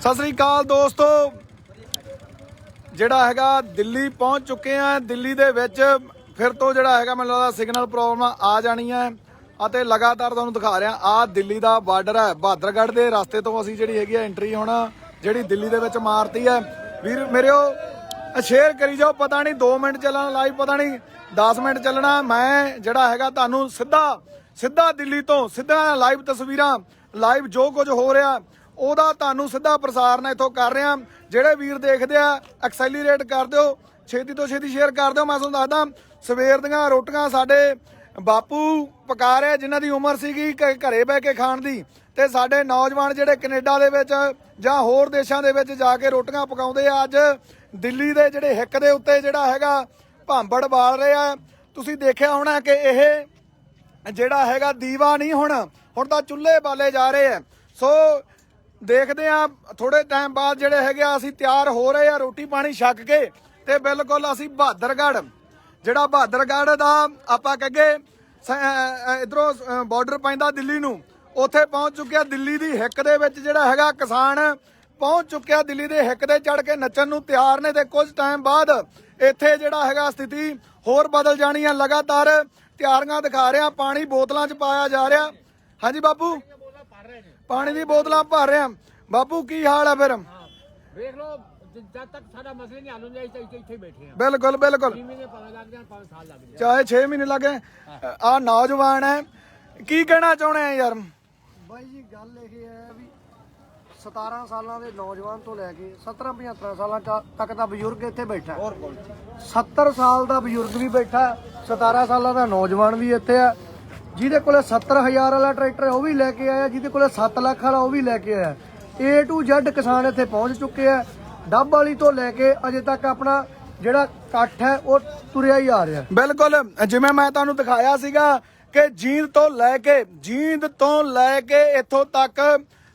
ਸਤਿ ਸ੍ਰੀ ਅਕਾਲ ਦੋਸਤੋ। ਜਿਹੜਾ ਹੈਗਾ ਦਿੱਲੀ ਪਹੁੰਚ ਚੁੱਕੇ ਆ। ਦਿੱਲੀ ਦੇ ਵਿੱਚ ਫਿਰ ਤੋਂ ਜਿਹੜਾ ਹੈਗਾ ਮੈਨੂੰ ਲੱਗਦਾ ਸਿਗਨਲ ਪ੍ਰੋਬਲਮ ਆ ਜਾਣੀ ਹੈ ਅਤੇ ਲਗਾਤਾਰ ਤੁਹਾਨੂੰ ਦਿਖਾ ਰਿਹਾ ਆ ਦਿੱਲੀ ਦਾ ਬਾਰਡਰ ਹੈ। ਬਹਾਦਰਗੜ੍ਹ ਦੇ ਰਸਤੇ ਤੋਂ ਅਸੀਂ ਜਿਹੜੀ ਹੈਗੀ ਆ ਐਂਟਰੀ ਹੁਣ ਜਿਹੜੀ ਦਿੱਲੀ ਦੇ ਵਿੱਚ ਮਾਰਤੀ ਹੈ। ਵੀਰ ਮੇਰਿਓ ਸ਼ੇਅਰ ਕਰੀ ਜਾਓ, ਪਤਾ ਨਹੀਂ 2 ਮਿੰਟ ਚੱਲਣਾ ਲਾਈਵ ਪਤਾ ਨਹੀਂ 10 ਮਿੰਟ ਚੱਲਣਾ। ਮੈਂ ਜਿਹੜਾ ਹੈਗਾ ਤੁਹਾਨੂੰ ਸਿੱਧਾ ਸਿੱਧਾ ਦਿੱਲੀ ਤੋਂ ਸਿੱਧਾ ਲਾਈਵ ਤਸਵੀਰਾਂ ਲਾਈਵ ਜੋ ਕੁਝ ਹੋ ਰਿਹਾ। ਉਹਦਾ ਤੁਹਾਨੂੰ ਸਿੱਧਾ ਪ੍ਰਸਾਰਣ ਇੱਥੋਂ ਕਰ ਰਿਹਾ। ਜਿਹੜੇ ਵੀਰ ਦੇਖਦੇ ਆ ਐਕਸੈਲਰੇਟ ਕਰ ਦਿਓ ਛੇਤੀ ਤੋਂ ਛੇਤੀ ਸ਼ੇਅਰ ਕਰ ਦਿਓ। ਮੈਂ ਤੁਹਾਨੂੰ ਦੱਸਦਾ, ਸਵੇਰ ਦੀਆਂ ਰੋਟੀਆਂ ਸਾਡੇ ਬਾਪੂ ਪਕਾ ਰਹੇ, ਜਿਨ੍ਹਾਂ ਦੀ ਉਮਰ ਸੀਗੀ ਘ- ਘਰੇ ਬਹਿ ਕੇ ਖਾਣ ਦੀ। ਤੇ ਸਾਡੇ ਨੌਜਵਾਨ ਜਿਹੜੇ ਕੈਨੇਡਾ ਦੇ ਵਿੱਚ ਜਾਂ ਹੋਰ ਦੇਸ਼ਾਂ ਦੇ ਵਿੱਚ ਜਾ ਕੇ ਰੋਟੀਆਂ ਪਕਾਉਂਦੇ ਆ, ਅੱਜ ਦਿੱਲੀ ਦੇ ਜਿਹੜੇ ਹਿੱਕ ਦੇ ਉੱਤੇ ਜਿਹੜਾ ਹੈਗਾ ਭਾਂਬੜ ਬਾਲ ਰਹੇ ਆ। ਤੁਸੀਂ ਦੇਖਿਆ ਹੋਣਾ ਕਿ ਇਹ ਜਿਹੜਾ ਹੈਗਾ ਦੀਵਾ ਨਹੀਂ ਹੁਣ ਹੁਣ ਤਾਂ ਚੁੱਲ੍ਹੇ ਬਾਲੇ ਜਾ ਰਹੇ ਆ। ਸੋ ਦੇਖਦੇ ਆ ਥੋੜੇ ਟਾਈਮ ਬਾਅਦ ਜਿਹੜੇ ਹੈਗੇ ਆ, ਅਸੀਂ ਤਿਆਰ ਹੋ ਰਹੇ ਆ, ਰੋਟੀ ਪਾਣੀ ਛੱਕ ਕੇ, ਤੇ ਬਿਲਕੁਲ ਅਸੀਂ ਬਹਾਦਰਗੜ੍ਹ। ਜਿਹੜਾ ਬਹਾਦਰਗੜ੍ਹ ਦਾ ਆਪਾਂ ਕਹਗੇ ਇਧਰੋਂ ਬਾਰਡਰ ਪੈਂਦਾ ਦਿੱਲੀ ਨੂੰ, ਉੱਥੇ ਪਹੁੰਚ ਚੁੱਕਿਆ ਦਿੱਲੀ ਦੀ ਹਿੱਕ ਦੇ ਵਿੱਚ ਜਿਹੜਾ ਹੈਗਾ ਕਿਸਾਨ ਪਹੁੰਚ ਚੁੱਕਿਆ ਦਿੱਲੀ ਦੇ ਹਿੱਕ ਤੇ ਚੜ ਕੇ ਨੱਚਣ ਨੂੰ ਤਿਆਰ ਨੇ ਤੇ ਕੁਝ ਟਾਈਮ ਬਾਅਦ ਇੱਥੇ ਜਿਹੜਾ ਹੈਗਾ ਸਥਿਤੀ ਹੋਰ ਬਦਲ ਜਾਣੀ ਆ। ਲਗਾਤਾਰ ਤਿਆਰੀਆਂ ਦਿਖਾ ਰਿਹਾ, ਪਾਣੀ ਬੋਤਲਾਂ 'ਚ ਪਾਇਆ ਜਾ ਰਿਹਾ। ਹਾਂਜੀ ਬਾਪੂ? ਪਾਣੀ ਦੀ ਬੋਤਲਾਂ ਭਰ ਰਿਹਾ। ਬਾਪੂ ਕੀ ਹਾਲ ਹੈ ਫਿਰ? ਵੇਖ ਲਓ ਜ- ਜਦ ਤੱਕ ਸਾਡਾ ਮਸਲੇ ਨਹੀਂ ਹੱਲ ਹੁੰਦੇ ਅਸੀਂ ਤਾਂ ਇੱਥੇ ਇੱਥੇ ਹੀ ਬੈਠੇ ਹਾਂ। ਬਿਲਕੁਲ ਬਿਲਕੁਲ। ਛੇ ਮਹੀਨੇ ਭਾਵੇਂ ਲੱਗ ਜਾਣ ਭਾਵੇਂ ਸਾਲ ਲੱਗ ਜਾਣ। ਚਾਹੇ 6 ਮਹੀਨੇ ਲੱਗੇ ਆ ਨੌਜਵਾਨ ਹੈ। ਕੀ ਕਹਿਣਾ ਚਾਹੁੰਦੇ ਆ ਯਾਰ? ਬਾਈ ਜੀ ਗੱਲ ਇਹ ਹੈ ਵੀ 17 ਸਾਲਾਂ ਦੇ ਨੌਜਵਾਨ ਤੋਂ ਲੈ ਕੇ 17 75 ਸਾਲਾਂ ਤੱਕ ਤੱਕ ਦਾ ਬਜ਼ੁਰਗ ਇੱਥੇ ਬੈਠਾ ਹੋਰ 70 ਸਾਲ ਦਾ ਬਜ਼ੁਰਗ ਵੀ ਬੈਠਾ 17 ਸਾਲਾਂ ਦਾ ਨੌਜਵਾਨ ਵੀ ਇੱਥੇ ਆ ਜਿਹਦੇ ਕੋਲੇ 70000 ਵਾਲਾ ਟਰੈਕਟਰ ਹੈ, ਉਹ ਵੀ ਲੈ ਕੇ ਆਇਆ, ਜਿਹਦੇ ਕੋਲੇ 7 ਲੱਖ ਵਾਲਾ ਉਹ ਵੀ ਲੈ ਕੇ ਆਇਆ। A to Z ਕਿਸਾਨ ਇੱਥੇ ਪਹੁੰਚ ਚੁੱਕੇ ਆ। ਡੱਬ ਵਾਲੀ ਤੋਂ ਲੈ ਕੇ ਅਜੇ ਤੱਕ ਆਪਣਾ ਜਿਹੜਾ ਇਕੱਠ ਹੈ, ਉਹ ਤੁਰਿਆ ਹੀ ਆ ਰਿਹਾ। ਬਿਲਕੁਲ, ਜਿਵੇਂ ਮੈਂ ਤੁਹਾਨੂੰ ਦਿਖਾਇਆ ਸੀਗਾ ਕਿ ਜੀਂਦ ਤੋਂ ਲੈ ਕੇ, ਜੀਂਦ ਤੋਂ ਲੈ ਕੇ ਇੱਥੋਂ ਤੱਕ,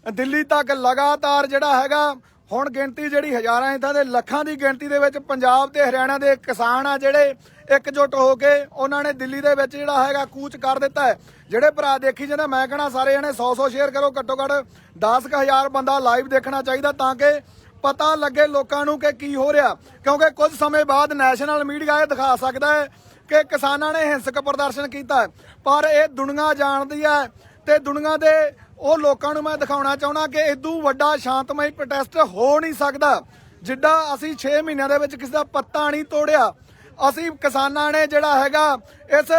ਦਿੱਲੀ ਤੱਕ ਲਗਾਤਾਰ ਜਿਹੜਾ ਹੈਗਾ, ਹੁਣ ਗਿਣਤੀ ਜਿਹੜੀ ਹਜ਼ਾਰਾਂ ਇਦਾਂ ਦੇ, ਲੱਖਾਂ ਦੀ ਗਿਣਤੀ ਦੇ ਵਿੱਚ ਪੰਜਾਬ ਤੇ ਹਰਿਆਣਾ ਦੇ ਕਿਸਾਨ ਆ ਜਿਹੜੇ ਇਕਜੁੱਟ ਹੋ ਕੇ ਉਹਨਾਂ ਨੇ ਦਿੱਲੀ ਦੇ ਵਿੱਚ ਜਿਹੜਾ ਹੈਗਾ ਕੂਚ ਕਰ ਦਿੱਤਾ ਹੈ। ਜਿਹੜੇ ਭਰਾ ਦੇਖੀ ਜਾਂਦੇ, ਮੈਂ ਕਹਣਾ ਸਾਰੇ ਜਣੇ 100 100 ਸ਼ੇਅਰ ਕਰੋ, ਘੱਟੋ ਘੱਟ 10000 ਬੰਦਾ ਲਾਈਵ ਦੇਖਣਾ ਚਾਹੀਦਾ ਤਾਂ ਕਿ ਪਤਾ ਲੱਗੇ ਲੋਕਾਂ ਨੂੰ ਕਿ ਕੀ ਹੋ ਰਿਹਾ। ਕਿਉਂਕਿ ਕੁਝ ਸਮੇਂ ਬਾਅਦ ਨੈਸ਼ਨਲ ਮੀਡੀਆ ਇਹ ਦਿਖਾ ਸਕਦਾ ਹੈ ਕਿ ਕਿਸਾਨਾਂ ਨੇ ਹਿੰਸਕ ਪ੍ਰਦਰਸ਼ਨ ਕੀਤਾ ਪਰ ਇਹ ਦੁਨੀਆ ਜਾਣਦੀ ਹੈ ਤੇ ਦੁਨੀਆ ਦੇ ਉਹ ਲੋਕਾਂ ਨੂੰ ਮੈਂ ਦਿਖਾਉਣਾ ਚਾਹੁੰਦਾ ਕਿ ਇਦੋਂ ਵੱਡਾ ਸ਼ਾਂਤਮਈ ਪ੍ਰੋਟੈਸਟ ਹੋ ਨਹੀਂ ਸਕਦਾ। ਜਿੱਡਾ ਅਸੀਂ 6 ਮਹੀਨਿਆਂ ਦੇ ਵਿੱਚ ਕਿਸੇ ਦਾ ਪੱਤਾ ਨਹੀਂ ਤੋੜਿਆ ਅਸੀਂ ਕਿਸਾਨਾਂ ਨੇ ਜਿਹੜਾ ਹੈਗਾ ਇਸ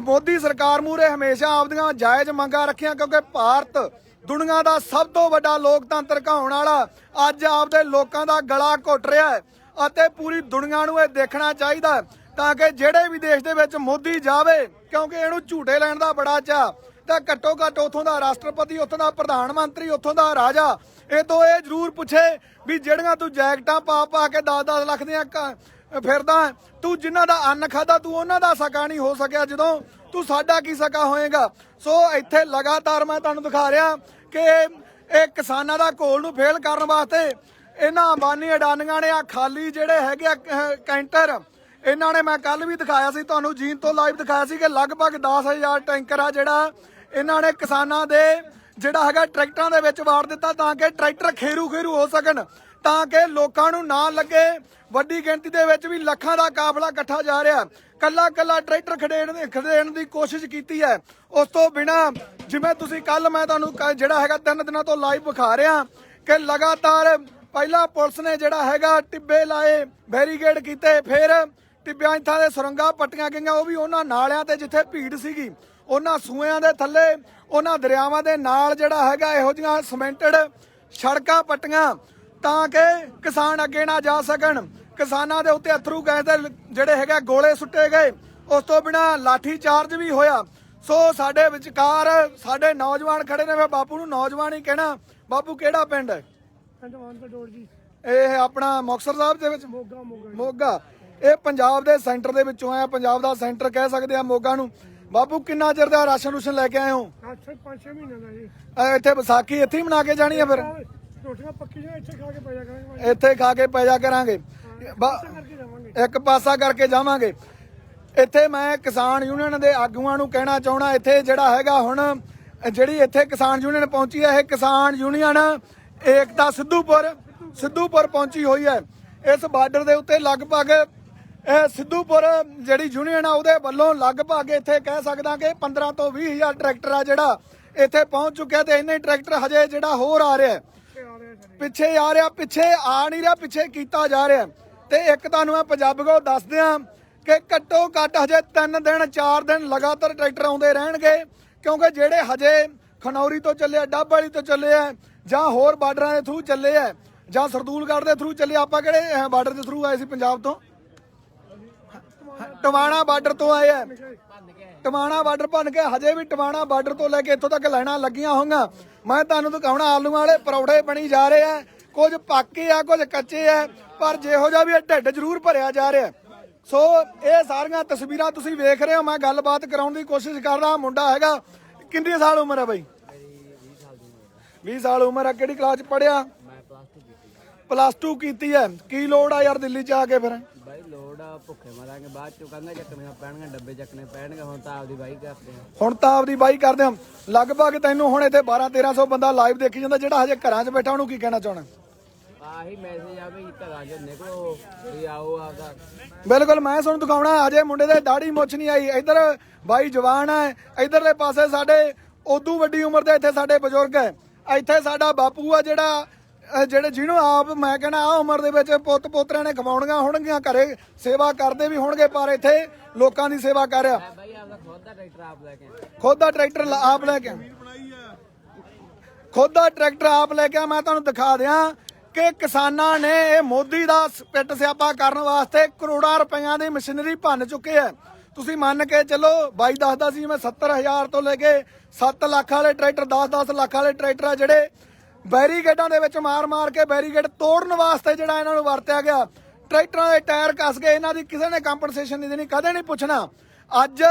ਮੋਦੀ ਸਰਕਾਰ ਮੂਰੇ ਹਮੇਸ਼ਾ ਆਪਦੀਆਂ ਜਾਇਜ਼ ਮੰਗਾਂ ਰੱਖੀਆਂ, ਕਿਉਂਕਿ ਭਾਰਤ ਦੁਨੀਆ ਦਾ ਸਭ ਤੋਂ ਵੱਡਾ ਲੋਕਤੰਤਰ ਕਹਾਉਣ ਵਾਲਾ ਅੱਜ ਆਪਦੇ ਲੋਕਾਂ ਦਾ ਗਲਾ ਘੁੱਟ ਰਿਹਾ ਹੈ ਅਤੇ ਪੂਰੀ ਦੁਨੀਆ ਨੂੰ ਇਹ ਦੇਖਣਾ ਚਾਹੀਦਾ ਤਾਂ ਕਿ ਜਿਹੜੇ ਵੀ ਦੇਸ਼ ਦੇ ਵਿੱਚ ਮੋਦੀ ਜਾਵੇ, ਕਿਉਂਕਿ ਇਹਨੂੰ ਝੂਟੇ ਲੈਣ ਦਾ ਬੜਾ ਚਾਹ ਤਾਂ ਘੱਟੋ ਘੱਟ ਉਥੋਂ ਦਾ ਰਾਸ਼ਟਰਪਤੀ, ਉਥੋਂ ਦਾ ਪ੍ਰਧਾਨ ਮੰਤਰੀ, ਉਥੋਂ ਦਾ ਰਾਜਾ, ਇਹ ਤੋਂ ਇਹ ਜ਼ਰੂਰ ਪੁੱਛੇ ਵੀ ਜਿਹੜੀਆਂ ਤੂੰ ਜੈਕਟਾਂ ਪਾ ਪਾ ਕੇ 10-10 ਲੱਖ ਦੀਆਂ ਕ- ਫਿਰਦਾ ਤੂੰ ਜਿਨ੍ਹਾਂ ਦਾ ਅੰਨ ਖਾਦਾ ਤੂੰ ਉਹਨਾਂ ਦਾ ਸਕਾ ਨਹੀਂ ਹੋ ਸਕਿਆ। ਜਦੋਂ ਤੂੰ ਸਾਡਾ ਕੀ ਸਕਾ ਹੋਏਗਾ? ਸੋ ਇੱਥੇ ਲਗਾਤਾਰ ਮੈਂ ਤੁਹਾਨੂੰ ਦਿਖਾ ਰਿਹਾ ਕਿ ਇਹ ਕਿਸਾਨਾਂ ਦਾ ਘੋਲ ਨੂੰ ਫੇਲ ਕਰਨ ਵਾਸਤੇ ਇਹਨਾਂ ਅੰਬਾਨੀ ਅਡਾਨੀਆਂ ਨੇ ਆ ਖਾਲੀ ਜਿਹੜੇ ਹੈਗੇ ਆ ਕੈਂਟਰ, ਇਹਨਾਂ ਨੇ ਮੈਂ ਕੱਲ ਵੀ ਦਿਖਾਇਆ ਸੀ, ਤੁਹਾਨੂੰ ਜੀਨ ਤੋਂ ਲਾਈਵ ਦਿਖਾਇਆ ਸੀ ਕਿ ਲਗਭਗ 10000 ਟੈਂਕਰ ਆ ਜਿਹੜਾ ਇਹਨਾਂ ਨੇ ਕਿਸਾਨਾਂ ਦੇ ਜਿਹੜਾ ਹੈਗਾ ਟਰੈਕਟਰਾਂ ਦੇ ਵਿੱਚ ਵਾੜ ਦਿੱਤਾ ਤਾਂ ਕਿ ਟਰੈਕਟਰ ਖੇਰੂ ਖੇਰੂ ਹੋ ਸਕਣ। ਤਾਂ ਕਿ ਲੋਕਾਂ ਨੂੰ ਨਾ ਲੱਗੇ। ਵੱਡੀ ਗਿਣਤੀ ਦੇ ਵਿੱਚ ਵੀ ਲੱਖਾਂ ਦਾ ਕਾਫਲਾ ਇਕੱਠਾ ਜਾ ਰਿਹਾ। ਕੱਲਾ ਕੱਲਾ ਟਰੈਕਟਰ ਖੜੇਣ ਦੀ ਖੜੇਣ ਦੀ ਕੋਸ਼ਿਸ਼ ਕੀਤੀ ਹੈ। ਉਸ ਤੋਂ ਬਿਨਾ ਜਿਵੇਂ ਤੁਸੀਂ ਕੱਲ ਮੈਂ ਤੁਹਾਨੂੰ ਕ- ਜਿਹੜਾ ਹੈਗਾ ਤਿੰਨ ਦਿਨਾਂ ਤੋਂ ਲਾਈਵ ਵਿਖਾ ਰਿਹਾ ਕਿ ਲਗਾਤਾਰ ਪਹਿਲਾਂ ਪੁਲਿਸ ਨੇ ਜਿਹੜਾ ਹੈਗਾ ਟਿੱਬੇ ਲਾਏ ਬੈਰੀਗੇਡ ਕੀਤੇ, ਫਿਰ ਟਿੱਬਿਆਂ ਇੱਥਾਂ ਦੇ ਸੁਰੰਗਾਂ ਪੱਟੀਆਂ ਗਈਆਂ। ਉਹ ਵੀ ਉਹਨਾਂ ਨਾਲਿਆਂ ਤੇ ਜਿੱਥੇ ਭੀੜ ਸੀਗੀ, ਉਹਨਾਂ ਸੂਇਆਂ ਦੇ ਥੱਲੇ, ਉਹਨਾਂ ਦਰਿਆਵਾਂ ਦੇ ਨਾਲ ਜਿਹੜਾ ਹੈਗਾ ਇਹੋ ਜਿਹੀਆਂ ਸਿਮੈਂਟਡ ਸੜਕਾਂ ਪੱਟੀਆਂ। ਤਾਂ ਕਿ ਕਿਸਾਨ ਅੱਗੇ ਨਾ ਜਾ ਸਕਣ। ਕਿਸਾਨਾਂ ਦੇ ਉੱਤੇ ਅਥਰੂ ਗੈਸ ਦੇ ਜਿਹੜੇ ਹੈਗਾ ਗੋਲੇ ਸੁੱਟੇ ਗਏ। ਉਸ ਤੋਂ ਬਿਨਾ ਲਾਠੀ ਚਾਰਜ ਵੀ ਹੋਇਆ। ਸੋ ਸਾਡੇ ਵਿਚਕਾਰ ਸਾਡੇ ਨੌਜਵਾਨ ਖੜੇ ਨੇ। ਮੈਂ ਬਾਪੂ ਨੂੰ ਨੌਜਵਾਨ ਹੀ ਕਹਿਣਾ। ਬਾਪੂ ਕਿਹੜਾ ਪਿੰਡ ਹੈ? ਪਿੰਡ ਵਾਂਕਡੋੜ ਜੀ। ਇਹ ਆਪਣਾ ਮੁਕਤਸਰ ਸਾਹਿਬ ਦੇ ਵਿੱਚ? ਮੋਗਾ ਇਹ ਪੰਜਾਬ ਦੇ ਸੈਂਟਰ ਦੇ ਵਿੱਚੋਂ ਆਇਆ ਪੰਜਾਬ ਦਾ ਸੈਂਟਰ ਕਹਿ ਸਕਦੇ ਆ ਮੋਗਾ ਨੂੰ। ਬਾਪੂ ਕਿੰਨਾ ਚਿਰ ਦਾ ਰਾਸ਼ਨ ਰੂਸ਼ਨ ਲੈ ਕੇ ਆਏ ਹੋ? 8 5 ਮਹੀਨੇ ਦਾ ਜੀ। ਇੱਥੇ ਵਿਸਾਖੀ ਇੱਥੇ ਹੀ ਮਨਾ ਕੇ ਜਾਣੀ ਆ ਫਿਰ? ਰੋਟੀਆਂ ਪੱਕੀਆਂ ਇੱਥੇ ਖਾ ਕੇ ਪਾਇਆ ਕਰਾਂਗੇ ਇੱਥੇ ਖਾ ਕੇ ਪੈ ਜਾ ਕਰਾਂਗੇ। ਇੱਕ ਪਾਸਾ ਕਰਕੇ ਜਾਵਾਂਗੇ। ਇੱਥੇ ਮੈਂ ਕਿਸਾਨ ਯੂਨੀਅਨ ਦੇ ਆਗੂਆਂ ਨੂੰ ਕਹਿਣਾ ਚਾਹਣਾ ਇੱਥੇ ਜਿਹੜਾ ਹੈਗਾ ਹੁਣ ਜਿਹੜੀ ਇੱਥੇ ਕਿਸਾਨ ਯੂਨੀਅਨ ਪਹੁੰਚੀ ਹੈ ਇਹ ਕਿਸਾਨ ਯੂਨੀਅਨ ਏਕਤਾ ਸਿੱਧੂਪੁਰ ਸਿੱਧੂਪੁਰ ਪਹੁੰਚੀ ਹੋਈ ਹੈ। ਇਸ ਬਾਰਡਰ ਦੇ ਉੱਤੇ ਲਗਭਗ ਇਹ ਸਿੱਧੂਪੁਰ ਜਿਹੜੀ ਯੂਨੀਅਨ ਆ ਉਹਦੇ ਵੱਲੋਂ ਲਗਭਗ ਇੱਥੇ ਕਹਿ ਸਕਦਾ ਕਿ 15 ਤੋਂ 20 ਹਜ਼ਾਰ ਟਰੈਕਟਰ ਆ ਜਿਹੜਾ ਇੱਥੇ ਪਹੁੰਚ ਚੁੱਕਿਆ ਤੇ ਇੰਨੇ ਟਰੈਕਟਰ ਹਜੇ ਜਿਹੜਾ ਹੋਰ ਆ ਰਿਹਾ ਹੈ। ਪਿੱਛੇ ਆ ਰਿਹਾ, ਪਿੱਛੇ ਆ ਨਹੀਂ ਰਿਹਾ, ਪਿੱਛੇ ਕੀਤਾ ਜਾ ਰਿਹਾ। ਤੇ ਇੱਕ ਤੁਹਾਨੂੰ ਮੈਂ ਪੰਜਾਬੀ ਕੋ ਦੱਸ ਦਿਆਂ ਕਿ ਘੱਟੋ ਘੱਟ ਹਜੇ 3 ਦਿਨ 4 ਦਿਨ ਲਗਾਤਾਰ ਟਰੈਕਟਰ ਆਉਂਦੇ ਰਹਿਣਗੇ, ਕਿਉਂਕਿ ਜਿਹੜੇ ਹਜੇ ਖਨੌਰੀ ਤੋਂ ਚੱਲੇ ਆ, ਡੱਬ ਵਾਲੀ ਤੋਂ ਚੱਲੇ ਆ, ਜਾਂ ਹੋਰ ਬਾਰਡਰਾਂ ਦੇ ਥਰੂ ਚੱਲੇ ਆ, ਜਾਂ ਸਰਦੂਲਗੜ੍ਹ ਦੇ ਥਰੂ ਚੱਲੇ ਆਪਾਂ ਕਿਹੜੇ ਬਾਰਡਰ ਦੇ ਥਰੂ ਆਏ ਸੀ ਪੰਜਾਬ ਤੋਂ? ਟਵਾਣਾ ਬਾਰਡਰ ਤੋਂ ਆਏ ਆ। ਟਵਾਣਾ ਬਾਰਡਰ ਭੰਨ ਕੇ, ਹਜੇ ਵੀ ਟਵਾਣਾ ਬਾਰਡਰ ਤੋਂ ਲੈ ਕੇ ਇੱਥੋਂ ਤੱਕ ਲਾਈਨਾਂ ਲੱਗੀਆਂ ਹੋਈਆਂ। ਮੈਂ ਤੁਹਾਨੂੰ ਦਿਖਾਉਣਾ ਆਲੂਆਂ ਵਾਲੇ ਪਰੌਠੇ ਬਣੀ ਜਾ ਰਹੇ ਆ। ਕੁਝ ਪੱਕੇ ਆ ਕੁਝ ਕੱਚੇ ਆ ਪਰ ਜਿਹੋ ਜਿਹਾ ਵੀ ਇਹ ਢਿੱਡ ਜ਼ਰੂਰ ਭਰਿਆ ਜਾ ਰਿਹਾ ਸੋ ਇਹ ਸਾਰੀਆਂ ਤਸਵੀਰਾਂ ਤੁਸੀਂ ਵੇਖ ਰਹੇ ਹੋ ਮੈਂ ਗੱਲਬਾਤ ਕਰਾਉਣ ਦੀ ਕੋਸ਼ਿਸ਼ ਕਰਦਾ ਮੁੰਡਾ ਹੈਗਾ। ਕਿੰਨੀ ਸਾਲ ਉਮਰ ਹੈ ਬਾਈ? 20 ਸਾਲ ਉਮਰ ਹੈ ਕਿਹੜੀ ਕਲਾਸ ਚ ਪੜਿਆ ਪਲੱਸ 2 ਕੀਤੀ ਹੈ। ਕੀ ਲੋੜ ਆ ਯਾਰ ਦਿੱਲੀ ਚ ਆ ਕੇ ਫਿਰ? ਬਾਈ ਲੋੜ ਆ ਭੁੱਖੇ ਮਰਾਂਗੇ ਬਾਅਦ ਚੋਂ ਕਹਿੰਦਾ ਚੱਕਣੀਆਂ ਪੈਣਗੀਆਂ ਡੱਬੇ ਚੱਕਣੇ ਪੈਣਗੇ ਹੁਣ ਤਾਂ ਆਪਦੀ ਬਾਈ ਕਰਦੇ ਆ। ਹੁਣ ਤਾਂ ਆਪਦੀ ਬਾਈ ਕਰਦੇ ਹਾਂ ਲਗਭਗ ਤੈਨੂੰ ਹੁਣ ਇੱਥੇ 12 1300 ਬੰਦਾ ਲਾਈਵ ਦੇਖੀ ਜਾਂਦਾ ਜਿਹੜਾ ਹਜੇ ਘਰਾਂ 'ਚ ਬੈਠਾ ਉਹਨੂੰ ਕੀ ਕਹਿਣਾ ਚਾਹਣਾ? ਆਹੀ ਮੈਸੇਜ ਆ ਵੀ ਘਰਾਂ 'ਚ ਨਿਕਲੋ ਵੀ ਆਓ ਆਪਦਾ। ਬਿਲਕੁਲ ਮੈਂ ਤੁਹਾਨੂੰ ਦਿਖਾਉਣਾ ਅਜੇ ਮੁੰਡੇ ਦੇ ਦਾੜੀ ਮੁੱਛ ਨਹੀਂ ਆਈ। ਇੱਧਰ ਬਾਈ ਜਵਾਨ ਹੈ ਇੱਧਰਲੇ ਪਾਸੇ ਸਾਡੇ ਉਦੋਂ ਵੱਡੀ ਉਮਰ ਦੇ ਇੱਥੇ ਸਾਡੇ ਬਜ਼ੁਰਗ ਹੈ ਇੱਥੇ ਸਾਡਾ ਬਾਪੂ ਆ ਜਿਹੜਾ ਅਹ ਜਿਹੜੇ ਜਿਹਨੂੰ ਆਪ ਮੈਂ ਕਹਿੰਦਾ ਆ ਉਮਰ ਦੇ ਵਿੱਚ ਪੁੱਤ ਪੋਤਰਿਆਂ ਨੇ ਖਵਾਉਣੀਆਂ ਹੋਣਗੀਆਂ ਘਰੇ ਸੇਵਾ ਕਰਦੇ ਵੀ ਹੋਣਗੇ ਪਰ ਇੱਥੇ ਲੋਕਾਂ ਦੀ ਸੇਵਾ ਕਰ ਰਿਹਾ ਆਪਦਾ ਖੁਦ ਦਾ ਟਰੈਕਟਰ ਆਪ ਲੈ ਕੇ। ਖੁਦ ਦਾ ਟਰੈਕਟਰ ਲ- ਆਪ ਲੈ ਕੇ ਆਇਆ। ਖੁਦ ਦਾ ਟਰੈਕਟਰ ਆਪ ਲੈ ਕੇ ਆਇਆ। ਮੈਂ ਤੁਹਾਨੂੰ ਦਿਖਾ ਦਿਆਂ ਕਿ ਕਿਸਾਨਾਂ ਨੇ ਇਹ ਮੋਦੀ ਦਾ ਸ- ਪਿੱਟ ਸਿਆਪਾ ਕਰਨ ਵਾਸਤੇ ਕਰੋੜਾਂ ਰੁਪਈਆਂ ਦੀ ਮਸ਼ੀਨਰੀ ਭੰਨ ਚੁੱਕੇ ਆ ਤੁਸੀਂ ਮੰਨ ਕੇ ਚੱਲੋ ਬਾਈ ਦੱਸਦਾ ਸੀ ਮੈਂ 70000 ਤੋਂ ਲੈ ਕੇ 7 ਲੱਖ ਵਾਲੇ ਟਰੈਕਟਰ 10-10 ਲੱਖ ਵਾਲੇ ਟਰੈਕਟਰ ਆ ਜਿਹੜੇ ਬੈਰੀਗੇਡਾਂ ਦੇ ਵਿੱਚ ਮਾਰ-ਮਾਰ ਕੇ ਬੈਰੀਗੇਡ ਤੋੜਨ ਵਾਸਤੇ ਜਿਹੜਾ ਇਹਨਾਂ ਨੂੰ ਵਰਤਿਆ ਗਿਆ। ਟਰੈਕਟਰਾਂ ਦੇ ਟਾਇਰ ਕੱਸ ਗਏ ਇਹਨਾਂ ਦੀ ਕਿਸੇ ਨੇ ਕੰਪਨਸੇਸ਼ਨ ਨਹੀਂ ਦੇਣੀ ਕਦੇ ਨਹੀਂ ਪੁੱਛਣਾ। ਅੱਜ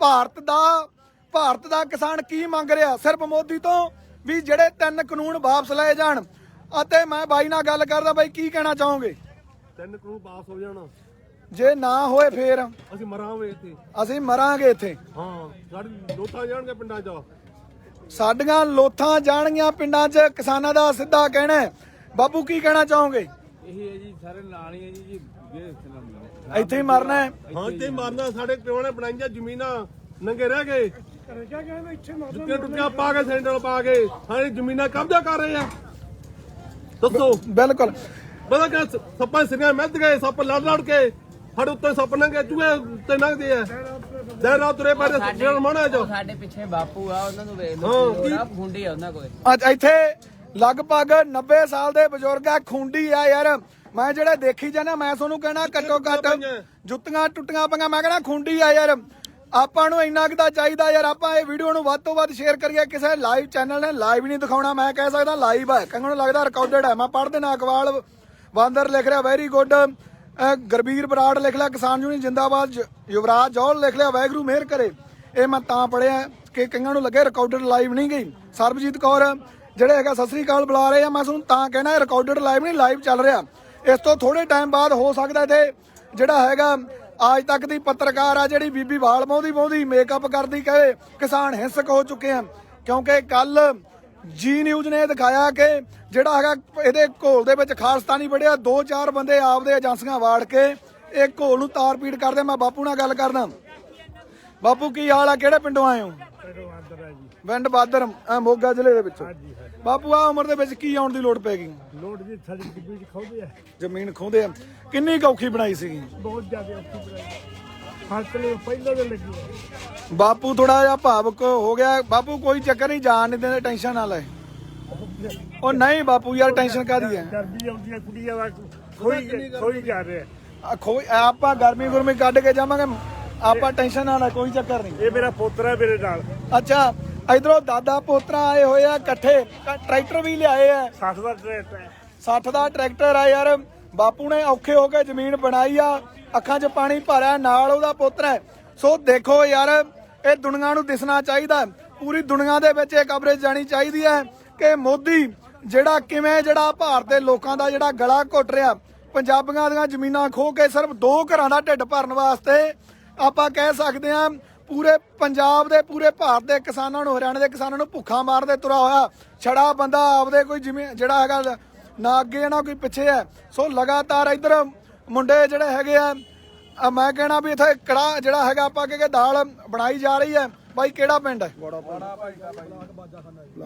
ਭਾਰਤ ਦਾ ਭਾਰਤ ਦਾ ਕਿਸਾਨ ਕੀ ਮੰਗ ਰਿਹਾ? ਸਿਰਫ ਮੋਦੀ ਤੋਂ ਵੀ ਜਿਹੜੇ ਤਿੰਨ ਕਾਨੂੰਨ ਵਾਪਸ ਲਏ ਜਾਣ। ਅਤੇ ਮੈਂ ਬਾਈ ਨਾਲ ਗੱਲ ਕਰਦਾ ਬਾਈ ਕੀ ਕਹਿਣਾ ਚਾਹੋਗੇ? ਤਿੰਨ ਕਾਨੂੰਨ ਪਾਸ ਹੋ ਜਾਣਾ। ਜੇ ਨਾ ਹੋਏ ਫੇਰ? ਅਸੀਂ ਮਰਾਂਗੇ ਇੱਥੇ। ਅਸੀਂ ਮਰਾਂਗੇ ਇੱਥੇ। ਹਾਂ ਸਾਡੀ ਲੋਥਾਂ ਜਾਣਗੇ ਪਿੰਡਾਂ 'ਚ। ਸਾਡੀਆਂ ਲੋਥਾਂ ਜਾਣਗੀਆਂ ਪਿੰਡਾਂ 'ਚ ਕਿਸਾਨਾਂ ਦਾ ਸਿੱਧਾ ਕਹਿਣਾ ਹੈ। ਬਾਪੂ ਕੀ ਕਹਿਣਾ ਚਾਹੋਗੇ? ਇਹੀ ਹੈ ਜੀ ਸਾਰੇ ਨਾਲ ਹੀ ਹੈ ਜੀ ਜੀ ਇੱਥੇ ਹੀ ਮਰਨਾ ਹੈ। ਹਾਂ ਤੇ ਮਾਰਨਾ ਸਾਡੇ ਪਿਓ ਨੇ ਬਣਾਈਆਂ ਜ਼ਮੀਨਾਂ ਨੰਗੇ ਰਹਿ ਗਏ। ਜੁੱਤੀਆਂ ਟੁੱਟੀਆਂ ਪਾ ਕੇ ਸੈਂਡਲ ਪਾ ਕੇ ਸਾਡੀ ਜ਼ਮੀਨਾਂ ਕਬਜ਼ਾ ਕਰ ਰਹੇ ਆ। ਦੱਸੋ। ਬਿਲਕੁਲ। ਪਤਾ ਕਿ ਸੱਪਾਂ ਸਿਰਾਂ ਮਿੱਧ ਗਏ ਸੱਪ ਲੜ ਲੜ ਕੇ ਸਾਡੇ ਉੱਤੇ ਸੱਪ ਨੰਗੇ ਚੂਹੇ ਉੱਤੇ ਲੰਘਦੇ ਆ। ਦਿਨ ਰਾਤ ਤੁਰੇ ਪਏ ਸਿਰ ਮਣਾ ਜੋ ਸਾਡੇ ਪਿੱਛੇ ਬਾਪੂ ਆ ਉਹਨਾਂ ਨੂੰ ਵੇਖ ਹਾਂ, ਲਓ ਕੀ- ਕੀ ਖੁੰਡੀ ਆ ਉਹਨਾਂ ਕੋਲ। ਅੱਜ ਇੱਥੇ ਲਗਭਗ 90 ਸਾਲ ਦੇ ਬਜ਼ੁਰਗ ਆ ਖੁੰਡੀ ਆ ਯਾਰ। ਮੈਂ ਜਿਹੜੇ ਦੇਖੀ ਜਾਣਾ ਮੈਂ ਤੁਹਾਨੂੰ ਕਹਿਣਾ ਘੱਟੋ ਘੱਟ। ਜੁੱਤੀਆਂ ਟੁੱਟੀਆਂ ਪਈਆਂ। ਮੈਂ ਕਹਿਣਾ ਖੁੰਡੀ ਆ ਯਾਰ। ਆਪਾਂ ਨੂੰ ਇੰਨਾ ਕੁ ਤਾਂ ਚਾਹੀਦਾ ਯਾਰ ਆਪਾਂ ਇਹ ਵੀਡੀਓ ਨੂੰ ਵੱਧ ਤੋਂ ਵੱਧ ਸ਼ੇਅਰ ਕਰੀਏ। ਕਿਸੇ ਲਾਈਵ ਚੈਨਲ ਨੇ ਲਾਈਵ ਨਹੀਂ ਦਿਖਾਉਣਾ ਮੈਂ ਕਹਿ ਸਕਦਾ ਲਾਈਵ ਹੈ ਕਈਆਂ ਨੂੰ ਲੱਗਦਾ ਰਿਕਾਰਡਡ ਹੈ ਮੈਂ ਪੜ੍ਹ ਦੇਣਾ ਅਕਵਾਲ ਬਾਂਦਰ ਲਿਖ ਰਿਹਾ ਵੈਰੀ ਗੁੱਡ ਗਰਬੀਰ ਬਰਾੜ ਲਿਖ ਲਿਆ, ਕਿਸਾਨ ਯੂਨੀਅਨ ਜਿੰਦਾਬਾਦ, ਜ- ਯੁਵਰਾਜ ਜੌਲ ਲਿਖ ਲਿਆ ਵੈਗਰੂ ਮਿਹਰ ਕਰੇ। ਇਹ ਮੈਂ ਤਾਂ ਪੜਿਆ ਕਿ ਕਈਆਂ ਨੂੰ ਲੱਗੇ ਰਿਕਾਰਡਡ ਲਾਈਵ ਨਹੀਂ ਗਈ। ਸਰਬਜੀਤ ਕੌਰ, ਜਿਹੜੇ ਹੈਗਾ ਸਤਿ ਸ੍ਰੀ ਅਕਾਲ ਬੁਲਾ ਰਹੇ ਆ, ਮੈਂ ਤੁਹਾਨੂੰ ਤਾਂ ਕਹਿਣਾ ਰਿਕਾਰਡਡ ਲਾਈਵ ਨਹੀਂ ਲਾਈਵ ਚੱਲ ਰਿਹਾ। ਇਸ ਤੋਂ ਥੋੜੇ ਟਾਈਮ ਬਾਅਦ ਹੋ ਸਕਦਾ ਇੱਥੇ ਜਿਹੜਾ ਹੈਗਾ, ਅੱਜ ਤੱਕ ਦੀ ਪੱਤਰਕਾਰ ਆ ਜਿਹੜੀ ਬੀਬੀ ਵਾਲ ਪਾਉਂਦੀ ਪਾਉਂਦੀ ਮੇਕਅਪ ਕਰਦੀ ਕਹੇ, ਕਿਸਾਨ ਹਿੰਸਕ ਹੋ ਚੁੱਕੇ ਆ ਕਿਉਂਕਿ ਕੱਲ ਜੀ ਨਿਊਜ਼ ਨੇ ਦਿਖਾਇਆ ਕਿ ਜਿਹੜਾ ਹੈਗਾ ਇਹਦੇ ਘੋਲ ਦੇ ਵਿੱਚ ਖਾਲਸਤਾਨੀ ਵੜਿਆ ਦੋ ਚਾਰ ਬੰਦੇ ਆਪਦੇ ਏਜੰਸੀਆਂ ਵਾੜ ਕੇ ਇਹ ਘੋਲ ਨੂੰ ਤਾਰ ਪੀੜ ਕਰਦੇ। ਮੈਂ ਬਾਪੂ ਨਾਲ ਗੱਲ ਕਰਦਾ। ਬਾਪੂ ਕੀ ਹਾਲ ਆ? ਕਿਹੜੇ ਪਿੰਡੋਂ ਆਏ ਹੋ? ਪਿੰਡ ਬਾਦਰ ਮੋਗਾ ਜ਼ਿਲ੍ਹੇ ਦੇ ਵਿੱਚੋਂ। ਬਾਪੂ ਆ ਉਮਰ ਦੇ ਵਿੱਚ ਕੀ ਆਉਣ ਦੀ ਲੋੜ ਪੈ ਗਈ? ਲੋਡ ਜੀ ਸਾਡੀ ਚ ਖੋਦੇ ਆ। ਜ਼ਮੀਨ ਖੋਦੇ ਆ। ਕਿੰਨੀ ਔਖੀ ਬਣਾਈ ਸੀਗੀ? ਬਹੁਤ ਜ਼ਿਆਦਾ ਔਖੀ ਬਣਾਈ। ਫਸਲ ਪਹਿਲਾਂ ਦੇ ਲੱਗੀ ਆ। ਬਾਪੂ ਥੋੜਾ ਜਿਹਾ ਭਾਵੁਕ ਹੋ ਗਿਆ। ਬਾਪੂ ਕੋਈ ਚੱਕਰ ਨਹੀਂ ਜਾਣ ਨਹੀਂ ਦਿੰਦੇ ਟੈਨਸ਼ਨ ਨਾ ਲੈ। ਉਹ ਨਹੀਂ ਬਾਪੂ ਯਾਰ ਟੈਨਸ਼ਨ ਕਾਦੀ ਹੈ? ਕੁੜੀਆਂ ਦਾ ਜਾ ਰਿਹਾ ਆ। ਖੋਈ ਆਪਾਂ ਗਰਮੀ ਗੁਰਮੀ ਕੱਢ ਕੇ ਜਾਵਾਂਗੇ। ਆਪਾਂ ਟੈਨਸ਼ਨ ਨਾ ਲੈ ਕੋਈ ਚੱਕਰ ਨਹੀਂ। ਇਹ ਮੇਰਾ ਪੋਤਰਾ ਮੇਰੇ ਨਾਲ। ਅੱਛਾ ਇਧਰੋਂ ਦਾਦਾ ਪੋਤਰਾ ਆਏ ਹੋਏ ਆ ਇਕੱਠੇ। ਟਰੈਕਟਰ ਵੀ ਲਿਆਏ ਆ। 60 ਦਾ ਟਰੈਕਟ ਹੈ। 60 ਦਾ ਟਰੈਕਟਰ ਆ ਯਾਰ। ਬਾਪੂ ਨੇ ਔਖੇ ਹੋ ਕੇ ਜ਼ਮੀਨ ਬਣਾਈ ਆ, ਅੱਖਾਂ 'ਚ ਪਾਣੀ ਭਰਿਆ, ਨਾਲ ਉਹਦਾ ਪੁੱਤਰ ਹੈ। ਸੋ ਦੇਖੋ ਯਾਰ, ਇਹ ਦੁਨੀਆ ਨੂੰ ਦਿਸਣਾ ਚਾਹੀਦਾ ਪੂਰੀ ਦੁਨੀਆ ਦੇ ਵਿੱਚ ਇਹ ਕਵਰੇਜ ਜਾਣੀ ਚਾਹੀਦੀ ਹੈ ਕਿ ਮੋਦੀ ਜਿਹੜਾ ਕਿਵੇਂ ਜਿਹੜਾ ਭਾਰਤ ਦੇ ਲੋਕਾਂ ਦਾ ਜਿਹੜਾ ਗਲਾ ਘੁੱਟ ਰਿਹਾ, ਪੰਜਾਬੀਆਂ ਦੀਆਂ ਜ਼ਮੀਨਾਂ ਖੋ ਕੇ ਸਿਰਫ ਦੋ ਘਰਾਂ ਦਾ ਢਿੱਡ ਭਰਨ ਵਾਸਤੇ ਆਪਾਂ ਕਹਿ ਸਕਦੇ ਹਾਂ, ਪੂਰੇ ਪੰਜਾਬ ਦੇ, ਪੂਰੇ ਭਾਰਤ ਦੇ ਕਿਸਾਨਾਂ ਨੂੰ, ਹਰਿਆਣੇ ਦੇ ਕਿਸਾਨਾਂ ਨੂੰ ਭੁੱਖਾ ਮਾਰਦੇ ਤੁਰਾ ਹੋਇਆ। ਛੜਾ ਬੰਦਾ ਆਪਦੇ ਕੋਈ ਜਿਵੇਂ ਜਿਹੜਾ ਹੈਗਾ ਨਾ ਅੱਗੇ ਨਾ ਕੋਈ ਪਿੱਛੇ ਹੈ। ਸੋ ਲਗਾਤਾਰ ਇੱਧਰ ਮੁੰਡੇ ਜਿਹੜੇ ਹੈਗੇ ਆ ਮੈਂ ਕਹਿਣਾ ਵੀ ਇੱਥੇ ਕੜਾ ਜਿਹੜਾ ਹੈਗਾ ਆਪਾਂ ਕਿ ਦਾਲ ਬਣਾਈ ਜਾ ਰਹੀ ਹੈ। ਬਾਈ ਕਿਹੜਾ ਪਿੰਡ ਹੈ?